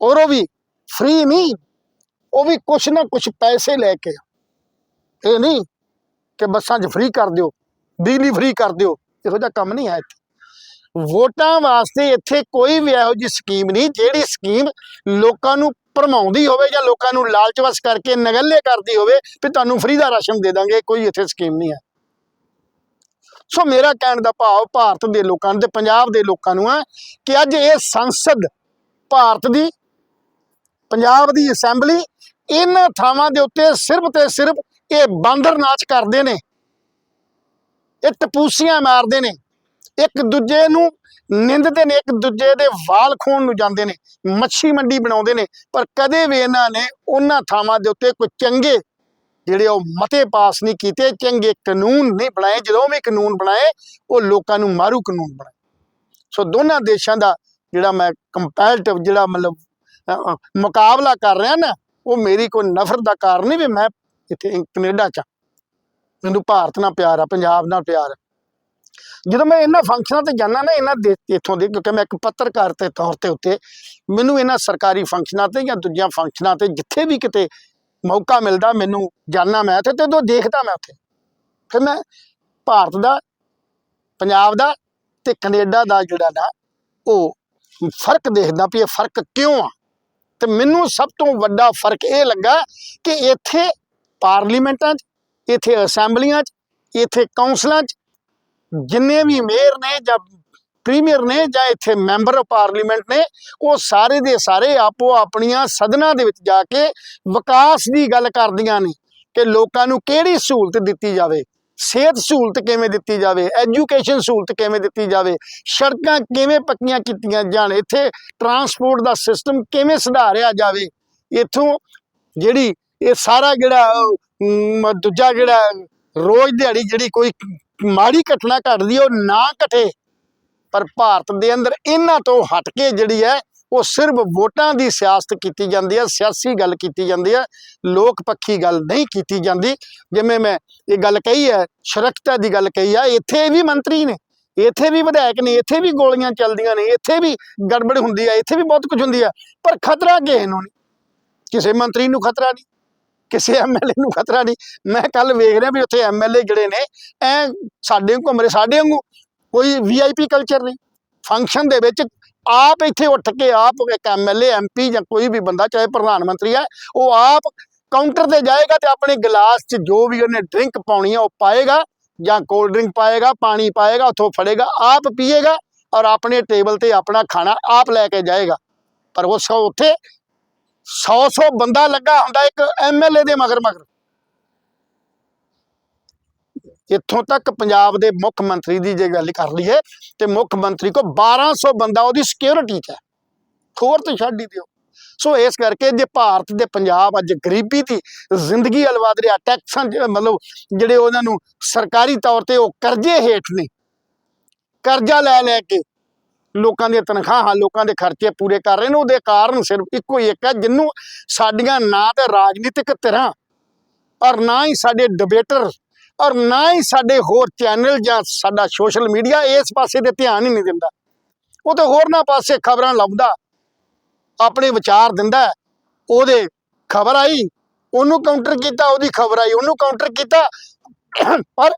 ਔਰ ਉਹ ਵੀ ਫ੍ਰੀ ਨਹੀਂ, ਉਹ ਵੀ ਕੁਛ ਨਾ ਕੁਛ ਪੈਸੇ ਲੈ ਕੇ। ਇਹ ਨਹੀਂ ਕਿ ਬੱਸਾਂ 'ਚ ਫ੍ਰੀ ਕਰ ਦਿਓ, ਬਿਜਲੀ ਫ੍ਰੀ ਕਰ ਦਿਓ, ਇਹੋ ਜਿਹਾ ਕੰਮ ਨਹੀਂ ਹੈ ਇੱਥੇ। ਵੋਟਾਂ ਵਾਸਤੇ ਇੱਥੇ ਕੋਈ ਵੀ ਇਹੋ ਜਿਹੀ ਸਕੀਮ ਨਹੀਂ, ਜਿਹੜੀ ਸਕੀਮ ਲੋਕਾਂ ਨੂੰ ਭਰਮਾਉਂਦੀ ਹੋਵੇ ਜਾਂ ਲੋਕਾਂ ਨੂੰ ਲਾਲਚ ਵਸ ਕਰਕੇ ਨਗੱਲੇ ਕਰਦੀ ਹੋਵੇ, ਵੀ ਤੁਹਾਨੂੰ ਫ੍ਰੀ ਦਾ ਰਾਸ਼ਨ ਦੇ ਦਾਂਗੇ, ਕੋਈ ਇੱਥੇ ਸਕੀਮ ਨਹੀਂ ਹੈ। ਸੋ ਮੇਰਾ ਕਹਿਣ ਦਾ ਭਾਵ ਭਾਰਤ ਦੇ ਲੋਕਾਂ ਨੂੰ ਤੇ ਪੰਜਾਬ ਦੇ ਲੋਕਾਂ ਨੂੰ ਹੈ ਕਿ ਅੱਜ ਇਹ ਸੰਸਦ ਭਾਰਤ ਦੀ, ਪੰਜਾਬ ਦੀ ਅਸੈਂਬਲੀ ਇਹਨਾਂ ਥਾਵਾਂ ਦੇ ਉੱਤੇ ਸਿਰਫ ਤੇ ਸਿਰਫ ਇਹ ਬਾਂਦਰ ਨਾਚ ਕਰਦੇ ਨੇ। ਇਹ ਤਪੂਸੀਆਂ ਮਾਰਦੇ ਨੇ। ਇੱਕ ਦੂਜੇ ਨੂੰ ਨਿੰਦਦੇ ਨੇ, ਇੱਕ ਦੂਜੇ ਦੇ ਵਾਲ ਖੋਣ ਨੂੰ ਜਾਂਦੇ ਨੇ, ਮੱਛੀ ਮੰਡੀ ਬਣਾਉਂਦੇ ਨੇ, ਪਰ ਕਦੇ ਵੀ ਇਹਨਾਂ ਨੇ ਉਹਨਾਂ ਥਾਵਾਂ ਦੇ ਉੱਤੇ ਕੋਈ ਚੰਗੇ ਜਿਹੜੇ ਉਹ ਮਤੇ ਪਾਸ ਨਹੀਂ ਕੀਤੇ, ਚੰਗੇ ਕਾਨੂੰਨ ਨਹੀਂ ਬਣਾਏ, ਜਦੋਂ ਵੀ ਕਾਨੂੰਨ ਬਣਾਏ, ਉਹ ਲੋਕਾਂ ਨੂੰ ਮਾਰੂ ਕਾਨੂੰਨ ਬਣਾਏ। ਸੋ ਦੋਨਾਂ ਦੇਸ਼ਾਂ ਦਾ ਜਿਹੜਾ ਮੈਂ ਕੰਪੈਰੀਟਿਵ ਜਿਹੜਾ ਮਤਲਬ ਮੁਕਾਬਲਾ ਕਰ ਰਿਹਾ ਨਾ, ਉਹ ਮੇਰੀ ਕੋਈ ਨਫ਼ਰਤ ਦਾ ਕਾਰਨ ਨਹੀਂ ਵੀ ਮੈਂ ਇੱਥੇ ਕੈਨੇਡਾ ਚ ਮੈਨੂੰ ਭਾਰਤ ਨਾਲ ਪਿਆਰ ਆ, ਪੰਜਾਬ ਨਾਲ ਪਿਆਰ ਆ। ਜਦੋਂ ਮੈਂ ਇਹਨਾਂ ਫੰਕਸ਼ਨਾਂ ਤੇ ਜਾਂਦਾ ਨਾ, ਇਹਨਾਂ ਦੇ ਇੱਥੋਂ ਦੇ, ਕਿਉਂਕਿ ਮੈਂ ਇੱਕ ਪੱਤਰਕਾਰ ਤੇ ਤੌਰ ਤੇ ਉੱਤੇ, ਮੈਨੂੰ ਇਹਨਾਂ ਸਰਕਾਰੀ ਫੰਕਸ਼ਨਾਂ ਤੇ ਜਾਂ ਦੂਜਿਆਂ ਫੰਕਸ਼ਨਾਂ ਤੇ, ਜਿੱਥੇ ਵੀ ਕਿਤੇ ਮੌਕਾ ਮਿਲਦਾ ਮੈਨੂੰ ਜਾਣਾ ਮੈਂ ਤੇ ਉਦੋਂ ਦੇਖਦਾ ਮੈਂ ਉੱਥੇ। ਫਿਰ ਮੈਂ ਭਾਰਤ ਦਾ, ਪੰਜਾਬ ਦਾ ਤੇ ਕੈਨੇਡਾ ਦਾ ਜਿਹੜਾ ਨਾ, ਉਹ ਫ਼ਰਕ ਦੇਖਦਾ ਵੀ ਇਹ ਫ਼ਰਕ ਕਿਉਂ ਆ? ਤੇ ਮੈਨੂੰ ਸਭ ਤੋਂ ਵੱਡਾ ਫ਼ਰਕ ਇਹ ਲੱਗਾ ਕਿ ਇੱਥੇ ਪਾਰਲੀਮੈਂਟਾਂ 'ਚ, ਇੱਥੇ ਅਸੈਂਬਲੀਆਂ 'ਚ, ਇੱਥੇ ਕੌਂਸਲਾਂ 'ਚ ਜਿੰਨੇ ਵੀ ਮੇਅਰ ਨੇ ਜਾਂ ਪ੍ਰੀਮੀਅਰ ਨੇ ਜਾਂ ਇੱਥੇ ਮੈਂਬਰ ਆਫ ਪਾਰਲੀਮੈਂਟ ਨੇ, ਉਹ ਸਾਰੇ ਦੇ ਸਾਰੇ ਆਪੋ ਆਪਣੀਆਂ ਸਦਨਾਂ ਦੇ ਵਿੱਚ ਜਾ ਕੇ ਵਿਕਾਸ ਦੀ ਗੱਲ ਕਰਦੀਆਂ ਨੇ ਕਿ ਲੋਕਾਂ ਨੂੰ ਕਿਹੜੀ ਸਹੂਲਤ ਦਿੱਤੀ ਜਾਵੇ, ਸਿਹਤ ਸਹੂਲਤ ਕਿਵੇਂ ਦਿੱਤੀ ਜਾਵੇ, ਐਜੂਕੇਸ਼ਨ ਸਹੂਲਤ ਕਿਵੇਂ ਦਿੱਤੀ ਜਾਵੇ, ਸੜਕਾਂ ਕਿਵੇਂ ਪੱਕੀਆਂ ਕੀਤੀਆਂ ਜਾਣ, ਇੱਥੇ ਟਰਾਂਸਪੋਰਟ ਦਾ ਸਿਸਟਮ ਕਿਵੇਂ ਸੁਧਾਰਿਆ ਜਾਵੇ, ਇੱਥੋਂ ਜਿਹੜੀ ਇਹ ਸਾਰਾ ਜਿਹੜਾ ਦੂਜਾ ਜਿਹੜਾ ਰੋਜ਼ ਦਿਹਾੜੀ ਜਿਹੜੀ ਕੋਈ ਮਾੜੀ ਘਟਨਾ ਘਟਦੀ ਉਹ ਨਾ ਘਟੇ। ਪਰ ਭਾਰਤ ਦੇ ਅੰਦਰ ਇਹਨਾਂ ਤੋਂ ਹਟ ਕੇ ਜਿਹੜੀ ਹੈ, ਉਹ ਸਿਰਫ ਵੋਟਾਂ ਦੀ ਸਿਆਸਤ ਕੀਤੀ ਜਾਂਦੀ ਹੈ, ਸਿਆਸੀ ਗੱਲ ਕੀਤੀ ਜਾਂਦੀ ਹੈ, ਲੋਕ ਪੱਖੀ ਗੱਲ ਨਹੀਂ ਕੀਤੀ ਜਾਂਦੀ। ਜਿਵੇਂ ਮੈਂ ਇਹ ਗੱਲ ਕਹੀ ਹੈ, ਸੁਰੱਖਿਆ ਦੀ ਗੱਲ ਕਹੀ ਹੈ ਇੱਥੇ ਵੀ ਮੰਤਰੀ ਨੇ, ਇੱਥੇ ਵੀ ਵਿਧਾਇਕ ਨੇ, ਇੱਥੇ ਵੀ ਗੋਲੀਆਂ ਚੱਲਦੀਆਂ ਨੇ, ਇੱਥੇ ਵੀ ਗੜਬੜ ਹੁੰਦੀ ਹੈ ਇੱਥੇ ਵੀ ਬਹੁਤ ਕੁਝ ਹੁੰਦੀ ਹੈ ਪਰ ਖਤਰਾ ਕਿਸੇ ਨੂੰ? ਨਹੀਂ ਕਿਸੇ ਮੰਤਰੀ ਨੂੰ ਖਤਰਾ ਨਹੀਂ, ਕਿਸੇ ਐਮਐਲਏ ਨੂੰ ਖਤਰਾ ਨਹੀਂ। ਮੈਂ ਕੱਲ ਵੇਖ ਰਿਹਾ ਵੀ ਉੱਥੇ ਐਮਐਲਏ ਜਿਹੜੇ ਨੇ, ਐ ਸਾਡੇ ਘੁੰਮ ਰਹੇ, ਸਾਡੇ ਵਾਂਗੂ ਕੋਈ ਵੀਆਈਪੀ ਕਲਚਰ ਨਹੀਂ। ਫੰਕਸ਼ਨ ਦੇ ਵਿੱਚ ਆਪ ਇੱਥੇ ਉੱਠ ਕੇ ਆਪ ਇੱਕ ਐਮਐਲਏ ਐਮਪੀ ਜਾਂ ਕੋਈ ਵੀ ਬੰਦਾ, ਚਾਹੇ ਪ੍ਰਧਾਨ ਮੰਤਰੀ ਹੈ, ਉਹ ਆਪ ਕਾਊਂਟਰ ਤੇ ਜਾਏਗਾ ਤੇ ਆਪਣੇ ਗਲਾਸ 'ਚ ਜੋ ਵੀ ਉਹਨੇ ਡਰਿੰਕ ਪਾਉਣੀ ਆ, ਉਹ ਪਾਏਗਾ ਜਾਂ ਕੋਲਡ ਡਰਿੰਕ ਪਾਏਗਾ, ਪਾਣੀ ਪਾਏਗਾ, ਉੱਥੋਂ ਫੜੇਗਾ, ਆਪ ਪੀਏਗਾ ਔਰ ਆਪਣੇ ਟੇਬਲ ਤੇ ਆਪਣਾ ਖਾਣਾ ਆਪ ਲੈ ਕੇ ਜਾਏਗਾ। ਪਰ ਉਹ ਸੌ ਉੱਥੇ 100 100 ਬੰਦਾ ਲੱਗਾ ਹੁੰਦਾ ਇੱਕ ਐਮਐਲਏ ਦੇ ਮਗਰ ਮਗਰ ਇੱਥੋਂ ਤੱਕ ਪੰਜਾਬ ਦੇ ਮੁੱਖ ਮੰਤਰੀ ਦੀ ਜੇ ਗੱਲ ਕਰ ਲਈਏ ਤੇ ਮੁੱਖ ਮੰਤਰੀ ਕੋ 1200 ਬੰਦਾ, ਉਹਦੀ ਸਿਕਿਉਰਿਟੀ 'ਚ ਹੈ। ਹੋਰ ਤੇ ਛੱਡ ਹੀ ਦਿਓ। ਸੋ ਇਸ ਕਰਕੇ ਜੇ ਭਾਰਤ ਦੇ ਪੰਜਾਬ ਅੱਜ ਗਰੀਬੀ ਦੀ ਜ਼ਿੰਦਗੀ ਅਲਵਾਦ ਰਿਹਾ, ਟੈਕਸਾਂ ਮਤਲਬ ਜਿਹੜੇ ਉਹਨਾਂ ਨੂੰ ਸਰਕਾਰੀ ਤੌਰ ਤੇ ਉਹ ਕਰਜ਼ੇ ਹੇਠ ਨੇ, ਕਰਜ਼ਾ ਲੈ ਲੈ ਕੇ ਲੋਕਾਂ ਦੀਆਂ ਤਨਖਾਹਾਂ, ਲੋਕਾਂ ਦੇ ਖਰਚੇ ਪੂਰੇ ਕਰ ਰਹੇ ਨੇ, ਉਹਦੇ ਕਾਰਨ ਸਿਰਫ ਇੱਕੋ ਹੀ ਇੱਕ ਹੈ, ਜਿਹਨੂੰ ਸਾਡੀਆਂ ਨਾ ਤੇ ਰਾਜਨੀਤਿਕ ਧਿਰਾਂ ਔਰ ਨਾ ਹੀ ਸਾਡੇ ਡਿਬੇਟਰ ਔਰ ਨਾ ਹੀ ਸਾਡੇ ਹੋਰ ਚੈਨਲ ਜਾਂ ਸਾਡਾ ਸੋਸ਼ਲ ਮੀਡੀਆ ਇਸ ਪਾਸੇ ਤੇ ਧਿਆਨ ਹੀ ਨਹੀਂ ਦਿੰਦਾ। ਉਹ ਤਾਂ ਹੋਰ ਨਾ ਪਾਸੇ ਖਬਰਾਂ ਲੱਭਦਾ, ਆਪਣੇ ਵਿਚਾਰ ਦਿੰਦਾ, ਉਹਦੇ ਖਬਰ ਆਈ, ਉਹਨੂੰ ਕਾਊਂਟਰ ਕੀਤਾ, ਉਹਦੀ ਖਬਰ ਆਈ, ਉਹਨੂੰ ਕਾਊਂਟਰ ਕੀਤਾ, ਪਰ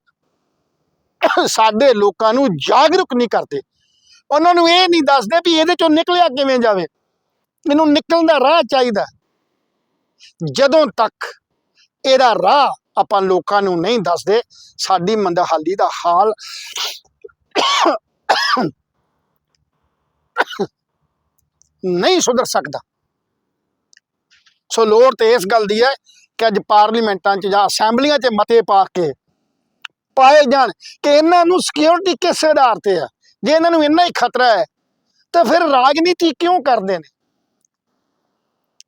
ਸਾਡੇ ਲੋਕਾਂ ਨੂੰ ਜਾਗਰੂਕ ਨਹੀਂ ਕਰਦੇ। ਉਹਨਾਂ ਨੂੰ ਇਹ ਨਹੀਂ ਦੱਸਦੇ ਵੀ ਇਹਦੇ ਚੋਂ ਨਿਕਲਿਆ ਕਿਵੇਂ ਜਾਵੇ। ਇਹਨੂੰ ਨਿਕਲਣ ਦਾ ਰਾਹ ਚਾਹੀਦਾ। ਜਦੋਂ ਤੱਕ ਇਹਦਾ ਰਾਹ ਆਪਾਂ ਲੋਕਾਂ ਨੂੰ ਨਹੀਂ ਦੱਸਦੇ। ਸਾਡੀ ਮੰਦਹਾਲੀ ਦਾ ਹਾਲ ਨਹੀਂ ਸੁਧਰ ਸਕਦਾ। ਸੋ ਲੋੜ ਤੇ ਇਸ ਗੱਲ ਦੀ ਹੈ ਕਿ ਅੱਜ ਪਾਰਲੀਮੈਂਟਾਂ 'ਚ ਜਾਂ ਅਸੈਂਬਲੀਆਂ 'ਚ ਮਤੇ ਪਾ ਕੇ ਪਾਏ ਜਾਣ ਕਿ ਇਹਨਾਂ ਨੂੰ ਸਿਕਿਉਰਿਟੀ ਕਿਸ ਆਧਾਰ ਤੇ ਹੈ? ਜੇ ਇਹਨਾਂ ਨੂੰ ਇੰਨਾ ਹੀ ਖਤਰਾ ਹੈ, ਤਾਂ ਫਿਰ ਰਾਜਨੀਤੀ ਕਿਉਂ ਕਰਦੇ ਨੇ?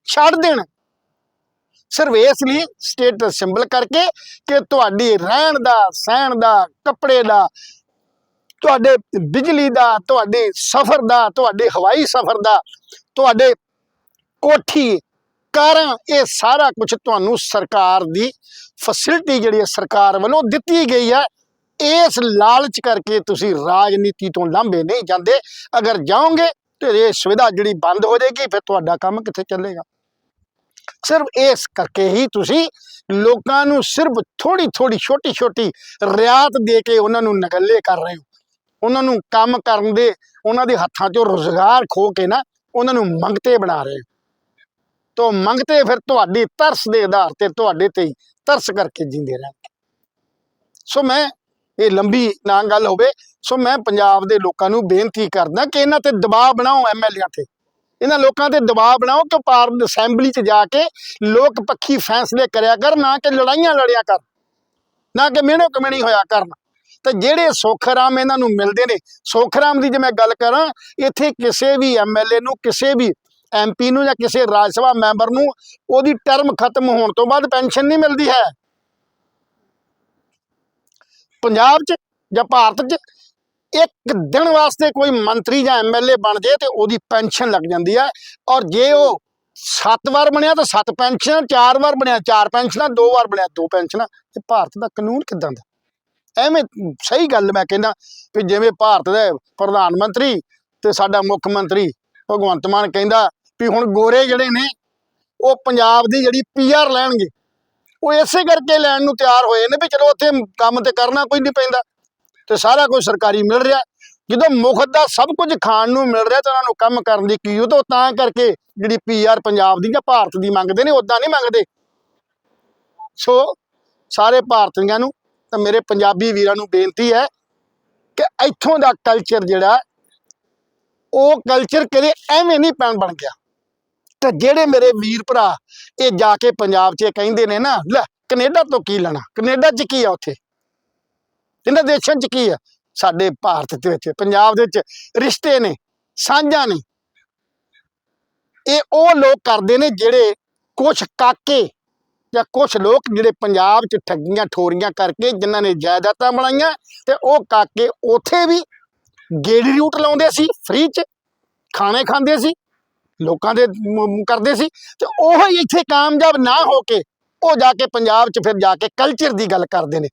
ਛੱਡ ਦੇਣ। ਸਿਰਫ ਇਸ ਲਈ ਸਟੇਟਸ ਸਿੰਬਲ ਕਰਕੇ ਕਿ ਤੁਹਾਡੀ ਰਹਿਣ ਦਾ, ਸਹਿਣ ਦਾ, ਕੱਪੜੇ ਦਾ, ਤੁਹਾਡੇ ਬਿਜਲੀ ਦਾ, ਤੁਹਾਡੇ ਸਫ਼ਰ ਦਾ, ਤੁਹਾਡੇ ਹਵਾਈ ਸਫ਼ਰ ਦਾ, ਤੁਹਾਡੇ ਕੋਠੀ, ਕਾਰਾਂ, ਇਹ ਸਾਰਾ ਕੁਝ ਤੁਹਾਨੂੰ ਸਰਕਾਰ ਦੀ ਫੈਸਿਲਿਟੀ ਜਿਹੜੀ ਹੈ ਸਰਕਾਰ ਵੱਲੋਂ ਦਿੱਤੀ ਗਈ ਹੈ। ਇਸ ਲਾਲਚ ਕਰਕੇ ਤੁਸੀਂ ਰਾਜਨੀਤੀ ਤੋਂ ਲਾਂਭੇ ਨਹੀਂ ਜਾਂਦੇ। ਅਗਰ ਜਾਓਗੇ ਤੇ ਇਹ ਸੁਵਿਧਾ ਜਿਹੜੀ ਬੰਦ ਹੋ ਜਾਏਗੀ, ਫਿਰ ਤੁਹਾਡਾ ਕੰਮ ਕਿੱਥੇ ਚੱਲੇਗਾ? ਸਿਰਫ ਇਸ ਕਰਕੇ ਹੀ ਤੁਸੀਂ ਲੋਕਾਂ ਨੂੰ ਸਿਰਫ ਥੋੜੀ ਥੋੜੀ ਛੋਟੀ ਛੋਟੀ ਰਿਆਤ ਦੇ ਕੇ ਉਹਨਾਂ ਨੂੰ ਨਗੱਲੇ ਕਰ ਰਹੇ ਹੋ। ਉਹਨਾਂ ਨੂੰ ਕੰਮ ਕਰਨ ਦੇ, ਉਹਨਾਂ ਦੇ ਹੱਥਾਂ 'ਚੋਂ ਰੋਜ਼ਗਾਰ ਖੋ ਕੇ ਨਾ ਉਹਨਾਂ ਨੂੰ ਮੰਗਤੇ ਬਣਾ ਰਹੇ ਹੋ। ਤੋ ਮੰਗਤੇ ਫਿਰ ਤੁਹਾਡੀ ਤਰਸ ਦੇ ਆਧਾਰ ਤੇ ਤੁਹਾਡੇ ਤੇ ਤਰਸ ਕਰਕੇ ਜਿੰਦੇ ਰਹਿਣਗੇ। ਸੋ ਮੈਂ ਇਹ ਲੰਬੀ ਨਾ ਗੱਲ ਹੋਵੇ, ਸੋ ਮੈਂ ਪੰਜਾਬ ਦੇ ਲੋਕਾਂ ਨੂੰ ਬੇਨਤੀ ਕਰਦਾ ਕਿ ਇਹਨਾਂ ਤੇ ਦਬਾਅ ਬਣਾਓ ਐਮਐਲਏਆਂ ਤੇ। ਇਹਨਾਂ ਲੋਕਾਂ ਤੇ ਦਬਾਅ ਬਣਾਓ ਕਿ ਪਾਰਲੀਮੈਂਟ ਅਸੈਂਬਲੀ 'ਚ ਜਾ ਕੇ ਲੋਕ ਪੱਖੀ ਫੈਸਲੇ ਕਰਿਆ ਕਰ, ਨਾ ਕਿ ਲੜਾਈਆਂ ਲੜਿਆ ਕਰ, ਨਾ ਕਿ ਮਿਹਣੋ ਕਮਣੀ ਹੋਇਆ ਕਰਨ। ਤੇ ਜਿਹੜੇ ਸੁਖਰਾਮ ਇਹਨਾਂ ਨੂੰ ਮਿਲਦੇ ਨੇ, ਸੁਖਰਾਮ ਦੀ ਜੇ ਮੈਂ ਗੱਲ ਕਰਾਂ, ਇੱਥੇ ਕਿਸੇ ਵੀ ਐਮਐਲਏ ਨੂੰ, ਕਿਸੇ ਵੀ ਐਮਪੀ ਨੂੰ ਜਾਂ ਕਿਸੇ ਰਾਜ ਸਭਾ ਮੈਂਬਰ ਨੂੰ ਉਹਦੀ ਟਰਮ ਖਤਮ ਹੋਣ ਤੋਂ ਬਾਅਦ ਪੈਨਸ਼ਨ ਨਹੀਂ ਮਿਲਦੀ ਹੈ। ਪੰਜਾਬ 'ਚ ਜਾਂ ਭਾਰਤ 'ਚ ਇੱਕ ਦਿਨ ਵਾਸਤੇ ਕੋਈ ਮੰਤਰੀ ਜਾਂ ਐਮਐਲਏ ਬਣ ਜੇ ਤੇ ਉਹਦੀ ਪੈਨਸ਼ਨ ਲੱਗ ਜਾਂਦੀ ਹੈ ਔਰ ਜੇ ਉਹ ਸੱਤ ਵਾਰ ਬਣਿਆ ਤਾਂ ਸੱਤ ਪੈਨਸ਼ਨਾਂ, ਚਾਰ ਵਾਰ ਬਣਿਆ ਚਾਰ ਪੈਨਸ਼ਨਾਂ, ਦੋ ਵਾਰ ਬਣਿਆ ਦੋ ਪੈਨਸ਼ਨਾਂ। ਤੇ ਭਾਰਤ ਦਾ ਕਾਨੂੰਨ ਕਿਦਾਂ ਦਾ? ਐਵੇਂ ਸਹੀ ਗੱਲ ਮੈਂ ਕਹਿੰਦਾ ਵੀ ਜਿਵੇਂ ਭਾਰਤ ਦੇ ਪ੍ਰਧਾਨ ਮੰਤਰੀ ਤੇ ਸਾਡਾ ਮੁੱਖ ਮੰਤਰੀ ਭਗਵੰਤ ਮਾਨ ਕਹਿੰਦਾ ਵੀ ਹੁਣ ਗੋਰੇ ਜਿਹੜੇ ਨੇ, ਉਹ ਪੰਜਾਬ ਦੀ ਜਿਹੜੀ ਪੀਆਰ ਲੈਣਗੇ। ਉਹ ਇਸੇ ਕਰਕੇ ਲੈਣ ਨੂੰ ਤਿਆਰ ਹੋਏ ਨੇ ਵੀ ਚਲੋ ਉੱਥੇ ਕੰਮ ਤੇ ਕਰਨਾ ਕੋਈ ਨਹੀਂ ਪੈਂਦਾ। ਤੇ ਸਾਰਾ ਕੁਝ ਸਰਕਾਰੀ ਮਿਲ ਰਿਹਾ। ਜਦੋਂ ਮੁਫਤ ਦਾ ਸਭ ਕੁਝ ਖਾਣ ਨੂੰ ਮਿਲ ਰਿਹਾ ਤਾਂ ਉਹਨਾਂ ਨੂੰ ਕੰਮ ਕਰਨ ਦੀ ਕੀ ਉਹ ਤਾਂ ਕਰਕੇ ਜਿਹੜੀ ਪੀਆਰ ਪੰਜਾਬ ਦੀ ਜਾਂ ਭਾਰਤ ਦੀ ਮੰਗਦੇ ਨੇ ਉਦਾਂ ਨਹੀਂ ਮੰਗਦੇ। ਸੋ ਸਾਰੇ ਭਾਰਤੀਆਂ ਨੂੰ ਤਾਂ ਮੇਰੇ ਪੰਜਾਬੀ ਵੀਰਾਂ ਨੂੰ ਬੇਨਤੀ ਹੈ ਕਿ ਇੱਥੋਂ ਦਾ ਕਲਚਰ ਜਿਹੜਾ, ਉਹ ਕਲਚਰ ਕਦੇ ਐਵੇਂ ਨਹੀਂ ਪੈਣ ਬਣ ਗਿਆ। ਤੇ ਜਿਹੜੇ ਮੇਰੇ ਵੀਰ ਭਰਾ ਇਹ ਜਾ ਕੇ ਪੰਜਾਬ 'ਚ ਕਹਿੰਦੇ ਨੇ ਨਾ, ਲੈ ਕੈਨੇਡਾ ਤੋਂ ਕੀ ਲੈਣਾ? ਕੈਨੇਡਾ 'ਚ ਕੀ ਆ ਉੱਥੇ? ਇਹਨਾਂ ਦੇਸ਼ਾਂ 'ਚ ਕੀ ਆ? ਸਾਡੇ ਭਾਰਤ ਦੇ ਵਿੱਚ, ਪੰਜਾਬ ਦੇ ਵਿੱਚ ਰਿਸ਼ਤੇ ਨੇ, ਸਾਂਝਾਂ ਨੇ। ਇਹ ਉਹ ਲੋਕ ਕਰਦੇ ਨੇ ਜਿਹੜੇ ਕੁਝ ਕਾਕੇ ਜਾਂ ਕੁਝ ਲੋਕ ਜਿਹੜੇ ਪੰਜਾਬ 'ਚ ਠੱਗੀਆਂ ਠੋਰੀਆਂ ਕਰਕੇ ਜਿਨ੍ਹਾਂ ਨੇ ਜਾਇਦਾਦਾਂ ਬਣਾਈਆਂ ਤੇ ਉਹ ਕਾਕੇ ਉਥੇ ਵੀ ਗੇੜੀ ਰੂਟ ਲਾਉਂਦੇ ਸੀ ਫ੍ਰੀ 'ਚ ਖਾਣੇ ਖਾਂਦੇ ਸੀ, ਲੋਕਾਂ ਦੇ ਕਰਦੇ ਸੀ ਤੇ ਉਹ ਹੀ ਇੱਥੇ ਕਾਮਯਾਬ ਨਾ ਹੋ ਕੇ ਉਹ ਜਾ ਕੇ ਪੰਜਾਬ 'ਚ ਫਿਰ ਜਾ ਕੇ ਕਲਚਰ ਦੀ ਗੱਲ ਕਰਦੇ ਨੇ।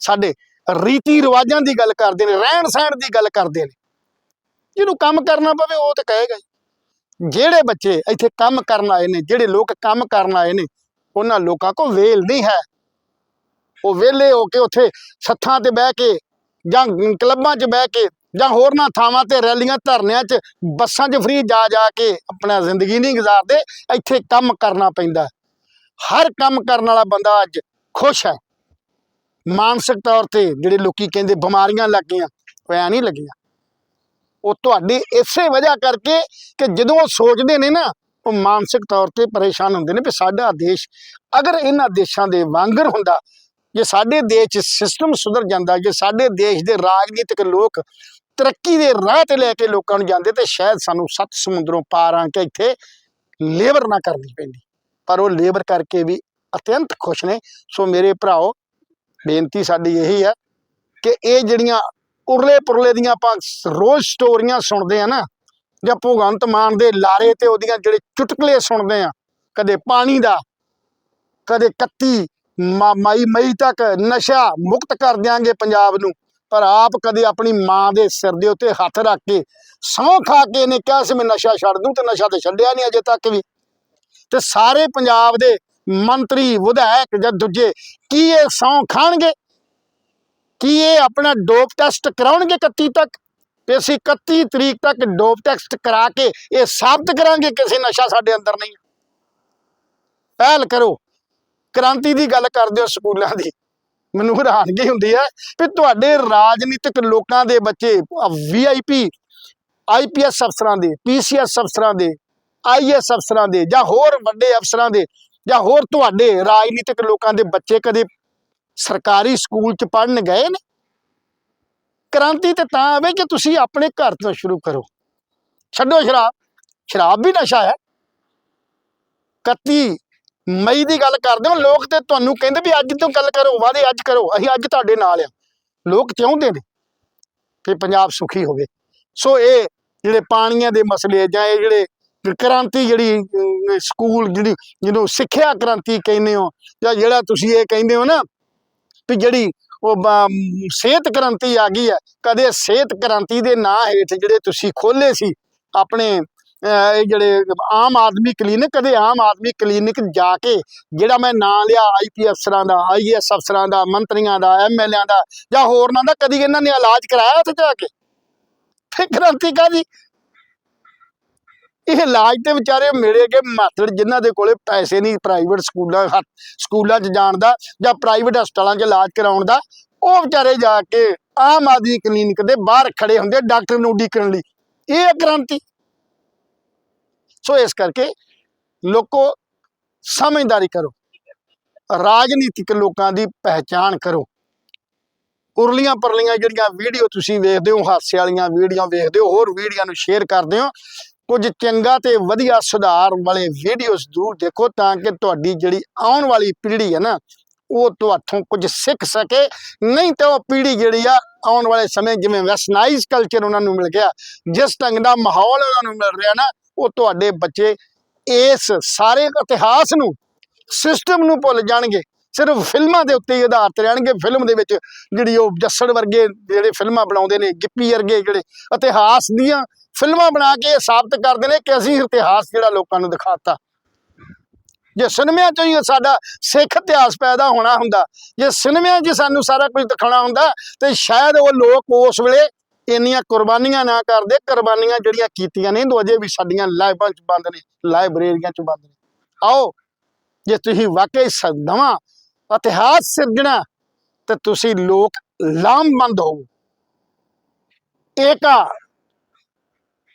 ਸਾਡੇ ਰੀਤੀ ਰਿਵਾਜਾਂ ਦੀ ਗੱਲ ਕਰਦੇ ਨੇ, ਰਹਿਣ ਸਹਿਣ ਦੀ ਗੱਲ ਕਰਦੇ ਨੇ। ਜਿਹਨੂੰ ਕੰਮ ਕਰਨਾ ਪਵੇ, ਉਹ ਤੇ ਕਹੇਗਾ ਹੀ। ਜਿਹੜੇ ਬੱਚੇ ਇੱਥੇ ਕੰਮ ਕਰਨ ਆਏ ਨੇ, ਜਿਹੜੇ ਲੋਕ ਕੰਮ ਕਰਨ ਆਏ ਨੇ, ਉਹਨਾਂ ਲੋਕਾਂ ਕੋ ਵੇਲ ਨਹੀਂ ਹੈ। ਉਹ ਵਿਹਲੇ ਹੋ ਕੇ ਉੱਥੇ ਸੱਥਾਂ ਤੇ ਬਹਿ ਕੇ ਜਾਂ ਕਲੱਬਾਂ 'ਚ ਬਹਿ ਕੇ ਜਾਂ ਹੋਰਨਾਂ ਥਾਵਾਂ ਤੇ ਰੈਲੀਆਂ ਧਰਨਿਆਂ 'ਚ ਬੱਸਾਂ 'ਚ ਫਰੀ ਜਾ ਜਾ ਕੇ ਆਪਣਾ ਜ਼ਿੰਦਗੀ ਨਹੀਂ ਗੁਜ਼ਾਰਦੇ, ਇੱਥੇ ਕੰਮ ਕਰਨਾ ਪੈਂਦਾ। ਹਰ ਕੰਮ ਕਰਨ ਵਾਲਾ ਬੰਦਾ ਅੱਜ ਖੁਸ਼ ਹੈ। ਮਾਨਸਿਕ ਤੌਰ ਤੇ ਜਿਹੜੇ ਲੋਕੀ ਕਹਿੰਦੇ ਬਿਮਾਰੀਆਂ ਲੱਗ ਗਈਆਂ, ਉਹ ਐ ਨਹੀਂ ਲੱਗੀਆਂ। ਉਹ ਤੁਹਾਡੀ ਇਸੇ ਵਜ੍ਹਾ ਕਰਕੇ ਕਿ ਜਦੋਂ ਉਹ ਸੋਚਦੇ ਨੇ ਨਾ, ਉਹ ਮਾਨਸਿਕ ਤੌਰ ਤੇ ਪਰੇਸ਼ਾਨ ਹੁੰਦੇ ਨੇ ਵੀ ਸਾਡਾ ਦੇਸ਼ ਅਗਰ ਇਹਨਾਂ ਦੇਸ਼ਾਂ ਦੇ ਵਾਂਗਰ ਹੁੰਦਾ, ਜੇ ਸਾਡੇ ਦੇਸ਼ 'ਚ ਸਿਸਟਮ ਸੁਧਰ ਜਾਂਦਾ, ਜੇ ਸਾਡੇ ਦੇਸ਼ ਦੇ ਰਾਜਨੀਤਿਕ ਲੋਕ ਤਰੱਕੀ ਦੇ ਰਾਹ ਤੇ ਲੈ ਕੇ ਲੋਕਾਂ ਨੂੰ ਜਾਂਦੇ, ਤੇ ਸ਼ਾਇਦ ਸਾਨੂੰ ਸੱਤ ਸਮੁੰਦਰੋਂ ਪਾਰ ਆ ਕੇ ਇੱਥੇ ਲੇਬਰ ਨਾ ਕਰਨੀ ਪੈਂਦੀ। ਪਰ ਉਹ ਲੇਬਰ ਕਰਕੇ ਵੀ ਅਤਿਅੰਤ ਖੁਸ਼ ਨੇ। ਸੋ ਮੇਰੇ ਭਰਾਓ ਬੇਨਤੀ ਸਾਡੀ ਇਹੀ ਹੈ ਕਿ ਇਹ ਜਿਹੜੀਆਂ ਉਰਲੇ ਪੁਰਲੇ ਦੀਆਂ ਆਪਾਂ ਰੋਜ਼ ਸਟੋਰੀਆਂ ਸੁਣਦੇ ਆ ਨਾ, ਜਾਂ ਭਗਵੰਤ ਮਾਨ ਦੇ ਲਾਰੇ ਤੇ ਉਹਦੀਆਂ ਜਿਹੜੇ ਚੁਟਕਲੇ ਸੁਣਦੇ ਆ, ਕਦੇ ਪਾਣੀ ਦਾ, ਕਦੇ 31 ਮਾ- ਮਈ ਮਈ ਤੱਕ ਨਸ਼ਾ ਮੁਕਤ ਕਰ ਦਿਆਂਗੇ ਪੰਜਾਬ ਨੂੰ, ਪਰ ਆਪ ਕਦੇ ਆਪਣੀ ਮਾਂ ਦੇ ਸਿਰ ਦੇ ਉੱਤੇ ਹੱਥ ਰੱਖ ਕੇ ਸਹੁੰ ਖਾ ਕੇ ਇਹਨੇ ਕਿਹਾ ਸੀ ਮੈਂ ਨਸ਼ਾ ਛੱਡ ਦੂੰ ਤੇ ਨਸ਼ਾ ਤੇ ਛੱਡਿਆ ਨਹੀਂ ਅਜੇ ਤੱਕ ਵੀ। ਤੇ ਸਾਰੇ ਪੰਜਾਬ ਦੇ ਮੰਤਰੀ ਵਿਧਾਇਕ ਜਾਂ ਦੂਜੇ ਕੀ ਇਹ ਸਹੁੰ ਖਾਣਗੇ? ਕੀ ਇਹ ਆਪਣਾ ਡੋਪ ਟੈਸਟ ਕਰਾਉਣਗੇ 31 ਤੱਕ? ਤੇ ਅਸੀਂ 31 ਤਰੀਕ ਤੱਕ ਡੋਪ ਟੈਸਟ ਕਰਾ ਕੇ ਇਹ ਸਾਬਤ ਕਰਾਂਗੇ ਕਿਸੇ ਨਸ਼ਾ ਸਾਡੇ ਅੰਦਰ ਨਹੀਂ ਪਹਿਲ ਕਰੋ। ਕ੍ਰਾਂਤੀ ਦੀ ਗੱਲ ਕਰਦੇ ਹੋ ਸਕੂਲਾਂ ਦੀ। ਮੈਨੂੰ ਹੈਰਾਨਗੀ ਹੁੰਦੀ ਹੈ ਕਿ ਤੁਹਾਡੇ ਰਾਜਨੀਤਿਕ ਲੋਕਾਂ ਦੇ ਬੱਚੇ ਵੀਆਈਪੀ ਆਈਪੀਐਸ ਅਫਸਰਾਂ ਦੇ ਪੀਸੀਐਸ ਅਫਸਰਾਂ ਦੇ ਆਈਐਸ ਅਫਸਰਾਂ ਦੇ ਜਾਂ ਹੋਰ ਵੱਡੇ ਅਫਸਰਾਂ ਦੇ ਜਾਂ ਹੋਰ ਤੁਹਾਡੇ ਰਾਜਨੀਤਿਕ ਲੋਕਾਂ ਦੇ ਬੱਚੇ ਕਦੇ ਸਰਕਾਰੀ ਸਕੂਲ ਚ ਪੜਨ ਗਏ ਨੇ? ਕ੍ਰਾਂਤੀ ਤੇ ਤਾਂ ਆਵੇ ਕਿ ਤੁਸੀਂ ਆਪਣੇ ਘਰ ਤੋਂ ਸ਼ੁਰੂ ਕਰੋ। ਛੱਡੋ ਸ਼ਰਾਬ। ਸ਼ਰਾਬ ਵੀ ਨਸ਼ਾ ਹੈ। 31 ਮਈ ਦੀ ਗੱਲ ਕਰਦੇ ਹੋ, ਲੋਕ ਤੇ ਤੁਹਾਨੂੰ ਕਹਿੰਦੇ ਵੀ ਅੱਜ ਤੋਂ ਗੱਲ ਕਰੋ ਵਾਦੇ ਅੱਜ ਕਰੋ, ਅਸੀਂ ਅੱਜ ਤੁਹਾਡੇ ਨਾਲ ਆ ਲੋਕ ਚਾਹੁੰਦੇ ਨੇ? ਕਿ ਪੰਜਾਬ ਸੁਖੀ ਹੋਵੇ। ਸੋ ਇਹ ਜਿਹੜੇ ਪਾਣੀਆਂ ਦੇ ਮਸਲੇ ਜਾਂ ਇਹ ਜਿਹੜੇ ਕ੍ਰਾਂਤੀ ਜਿਹੜੀ ਸਕੂਲ ਜਿਹੜੀ, ਜਿਹਨੂੰ ਸਿੱਖਿਆ ਕ੍ਰਾਂਤੀ ਕਹਿੰਦੇ ਹੋ, ਜਾਂ ਜਿਹੜਾ ਤੁਸੀਂ ਇਹ ਕਹਿੰਦੇ ਹੋ ਨਾ ਵੀ ਜਿਹੜੀ ਉਹ ਸਿਹਤ ਕ੍ਰਾਂਤੀ ਆ ਗਈ ਹੈ, ਕਦੇ ਸਿਹਤ ਕ੍ਰਾਂਤੀ ਦੇ ਨਾਂ ਹੇਠ ਜਿਹੜੇ ਤੁਸੀਂ ਖੋਲੇ ਸੀ, ਆਪਣੇ ਇਹ ਜਿਹੜੇ ਆਮ ਆਦਮੀ ਕਲੀਨਿਕ, ਕਦੇ ਆਮ ਆਦਮੀ ਕਲੀਨਿਕ ਜਾ ਕੇ ਜਿਹੜਾ ਮੈਂ ਨਾਂ ਲਿਆ ਆਈਪੀ ਅਫਸਰਾਂ ਦਾ ਆਈਐਸ ਅਫਸਰਾਂ ਦਾ, ਮੰਤਰੀਆਂ ਦਾ ਐਮਐਲਏਆਂ ਦਾ, ਜਾਂ ਹੋਰਨਾਂ ਦਾ, ਕਦੀ ਇਹਨਾਂ ਨੇ ਇਲਾਜ ਕਰਾਇਆ ਉੱਥੇ ਜਾ ਕੇ? ਫਿਰ ਕ੍ਰਾਂਤੀ ਕਾਹਦੀ? ਇਹ ਇਲਾਜ ਤੇ ਵਿਚਾਰੇ ਮਿਲੇ ਕੇ ਮਾਤੜ ਜਿਨ੍ਹਾਂ ਦੇ ਕੋਲੇ ਪੈਸੇ ਨਹੀਂ ਪ੍ਰਾਈਵੇਟ ਸਕੂਲਾਂ ਸਕੂਲਾਂ 'ਚ ਜਾਣ ਦਾ ਜਾਂ ਪ੍ਰਾਈਵੇਟ ਹਸਪਤਾਲਾਂ 'ਚ ਇਲਾਜ ਕਰਾਉਣ ਦਾ, ਉਹ ਵਿਚਾਰੇ ਜਾ ਕੇ ਆਮ ਆਦਮੀ ਕਲੀਨਿਕ ਦੇ ਬਾਹਰ ਖੜੇ ਹੁੰਦੇ ਡਾਕਟਰ ਨੂੰ ਉਡੀਕਣ ਲਈ। ਇਹ ਹੈ ਕ੍ਰਾਂਤੀ। ਸੋ ਇਸ ਕਰਕੇ ਲੋਕੋ ਸਮਝਦਾਰੀ ਕਰੋ। ਰਾਜਨੀਤਿਕ ਲੋਕਾਂ ਦੀ ਪਹਿਚਾਣ ਕਰੋ। ਉਰਲੀਆਂ ਪਰਲੀਆਂ ਜਿਹੜੀਆਂ ਵੀਡੀਓ ਤੁਸੀਂ ਵੇਖਦੇ ਹੋ, ਹਾਸੇ ਵਾਲੀਆਂ ਵੀਡੀਓ ਵੇਖਦੇ ਹੋ, ਹੋਰ ਵੀਡੀਓ ਨੂੰ ਸ਼ੇਅਰ ਕਰਦੇ ਹੋ ਕੁਝ ਚੰਗਾ ਤੇ ਵਧੀਆ ਸੁਧਾਰ ਵਾਲੇ ਵੀਡੀਓਜ਼ ਜ਼ਰੂਰ ਦੇਖੋ ਤਾਂ ਕਿ ਤੁਹਾਡੀ ਜਿਹੜੀ ਆਉਣ ਵਾਲੀ ਪੀੜ੍ਹੀ ਹੈ ਨਾ, ਉਹ ਤੁਹਾਥੋਂ ਕੁਝ ਸਿੱਖ ਸਕੇ। ਨਹੀਂ ਤਾਂ ਉਹ ਪੀੜ੍ਹੀ ਜਿਹੜੀ ਆ, ਆਉਣ ਵਾਲੇ ਸਮੇਂ ਜਿਵੇਂ ਵੈਸਟਨਾਈਜ਼ ਕਲਚਰ ਉਹਨਾਂ ਨੂੰ ਮਿਲ ਗਿਆ, ਜਿਸ ਢੰਗ ਦਾ ਮਾਹੌਲ ਉਹਨਾਂ ਨੂੰ ਮਿਲ ਰਿਹਾ ਨਾ, ਉਹ ਤੁਹਾਡੇ ਬੱਚੇ ਇਸ ਸਾਰੇ ਇਤਿਹਾਸ ਨੂੰ ਸਿਸਟਮ ਨੂੰ ਭੁੱਲ ਜਾਣਗੇ। ਸਿਰਫ ਫਿਲਮਾਂ ਦੇ ਉੱਤੇ ਹੀ ਆਧਾਰਿਤ ਰਹਿਣਗੇ। ਫਿਲਮ ਦੇ ਵਿੱਚ ਜਿਹੜੀ ਉਹ ਜੱਸੜ ਵਰਗੇ ਜਿਹੜੇ ਫਿਲਮਾਂ ਬਣਾਉਂਦੇ ਨੇ, ਗਿੱਪੀ ਵਰਗੇ ਜਿਹੜੇ ਇਤਿਹਾਸ ਦੀਆਂ ਫਿਲਮਾਂ ਬਣਾ ਕੇ ਇਹ ਸਾਬਤ ਕਰਦੇ ਨੇ ਕਿ ਅਸੀਂ ਇਤਿਹਾਸ ਜਿਹੜਾ ਲੋਕਾਂ ਨੂੰ ਦਿਖਾਤਾ। ਜੇ ਸਿਨੇਮਿਆਂ 'ਚੋਂ ਹੀ ਸਾਡਾ ਸਿੱਖ ਇਤਿਹਾਸ ਪੈਦਾ ਹੋਣਾ ਹੁੰਦਾ, ਜੇ ਸਿਨੇਮਿਆਂ 'ਚ ਸਾਨੂੰ ਸਾਰਾ ਕੁਝ ਦਿਖਾਉਣਾ ਹੁੰਦਾ, ਤੇ ਸ਼ਾਇਦ ਉਹ ਲੋਕ ਉਸ ਵੇਲੇ ਇੰਨੀਆਂ ਕੁਰਬਾਨੀਆਂ ਨਾ ਕਰਦੇ, ਕੁਰਬਾਨੀਆਂ ਜਿਹੜੀਆਂ ਕੀਤੀਆਂ ਨੇ ਉਹ ਅਜੇ ਵੀ ਸਾਡੀਆਂ ਲਾਈਬਾਂ 'ਚ ਬੰਦ ਨੇ, ਲਾਇਬ੍ਰੇਰੀਆਂ 'ਚ ਬੰਦ ਨੇ। ਆਓ, ਜੇ ਤੁਸੀਂ ਵਾਕਈ ਸ- ਇਤਿਹਾਸ ਸਿਰਜਣਾ, ਤੇ ਤੁਸੀਂ ਲੋਕ ਲਾਮਬੰਦ ਹੋ ਏਕਾ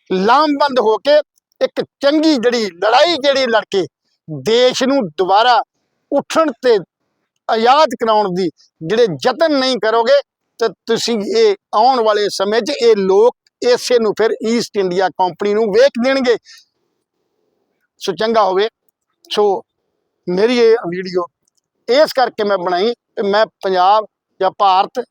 ਲਾਮਬੰਦ ਹੋ ਕੇ ਇੱਕ ਚੰਗੀ ਜਿਹੜੀ ਲੜਾਈ ਜਿਹੜੀ ਲੜ ਕੇ ਦੇਸ਼ ਨੂੰ ਦੁਬਾਰਾ ਉੱਠਣ ਤੇ ਆਜ਼ਾਦ ਕਰਾਉਣ ਦੀ ਜਿਹੜੇ ਯਤਨ ਨਹੀਂ ਕਰੋਗੇ, ਤਾਂ ਤੁਸੀਂ ਇਹ ਆਉਣ ਵਾਲੇ ਸਮੇਂ 'ਚ ਇਹ ਲੋਕ ਇਸੇ ਨੂੰ ਫਿਰ ਈਸਟ ਇੰਡੀਆ ਕੰਪਨੀ ਨੂੰ ਵੇਖ ਦੇਣਗੇ। ਸੋ ਚੰਗਾ ਹੋਵੇ। ਸੋ ਮੇਰੀ ਇਹ ਵੀਡੀਓ ਇਸ ਕਰਕੇ ਮੈਂ ਬਣਾਈ ਕਿ ਮੈਂ ਪੰਜਾਬ ਜਾਂ ਭਾਰਤ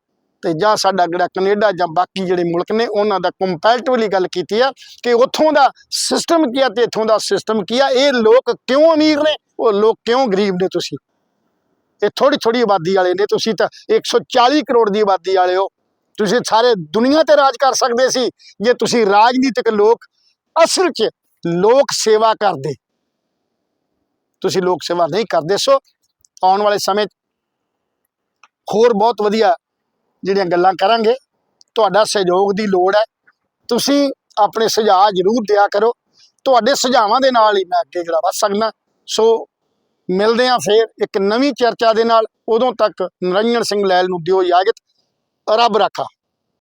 ਤੇ ਜਾਂ ਸਾਡਾ ਜਿਹੜਾ ਕੈਨੇਡਾ ਜਾਂ ਬਾਕੀ ਜਿਹੜੇ ਮੁਲਕ ਨੇ, ਉਹਨਾਂ ਦਾ ਕੰਪੈਰੀਟਿਵਲੀ ਗੱਲ ਕੀਤੀ ਆ ਕਿ ਉੱਥੋਂ ਦਾ ਸਿਸਟਮ ਕੀ ਆ ਤੇ ਇੱਥੋਂ ਦਾ ਸਿਸਟਮ ਕੀ ਆ, ਇਹ ਲੋਕ ਕਿਉਂ ਅਮੀਰ ਨੇ? ਉਹ ਲੋਕ ਕਿਉਂ ਗਰੀਬ ਨੇ ਤੁਸੀਂ? ਇਹ ਥੋੜੀ ਥੋੜੀ ਆਬਾਦੀ ਵਾਲੇ ਨੇ, ਤੁਸੀਂ ਤਾਂ 140 ਕਰੋੜ ਦੀ ਆਬਾਦੀ ਵਾਲੇ ਹੋ। ਤੁਸੀਂ ਸਾਰੇ ਦੁਨੀਆ ਤੇ ਰਾਜ ਕਰ ਸਕਦੇ ਸੀ, ਜੇ ਤੁਸੀਂ ਰਾਜਨੀਤਿਕ ਲੋਕ, ਅਸਲ 'ਚ ਲੋਕ ਸੇਵਾ ਕਰਦੇ। ਤੁਸੀਂ ਲੋਕ ਸੇਵਾ ਨਹੀਂ ਕਰਦੇ, ਸੋ ਆਉਣ ਵਾਲੇ ਸਮੇਂ ਹੋਰ ਬਹੁਤ ਵਧੀਆ ਜਿਹੜੀਆਂ ਗੱਲਾਂ ਕਰਾਂਗੇ, ਤੁਹਾਡਾ ਸਹਿਯੋਗ ਦੀ ਲੋੜ ਹੈ। ਤੁਸੀਂ ਆਪਣੇ ਸੁਝਾਅ ਜ਼ਰੂਰ ਦਿਆ ਕਰੋ। ਤੁਹਾਡੇ ਸੁਝਾਵਾਂ ਦੇ ਨਾਲ ਹੀ ਮੈਂ ਅੱਗੇ ਜਿਹੜਾ ਵੱਧ ਸਕਦਾ। ਸੋ ਮਿਲਦੇ ਹਾਂ ਫੇਰ ਇੱਕ ਨਵੀਂ ਚਰਚਾ ਦੇ ਨਾਲ। ਉਦੋਂ ਤੱਕ ਨਰਿੰਜਨ ਸਿੰਘ ਲੈਲ ਨੂੰ ਦਿਓ ਇਜਾਜ਼ਤ। ਰੱਬ ਰਾਖਾ।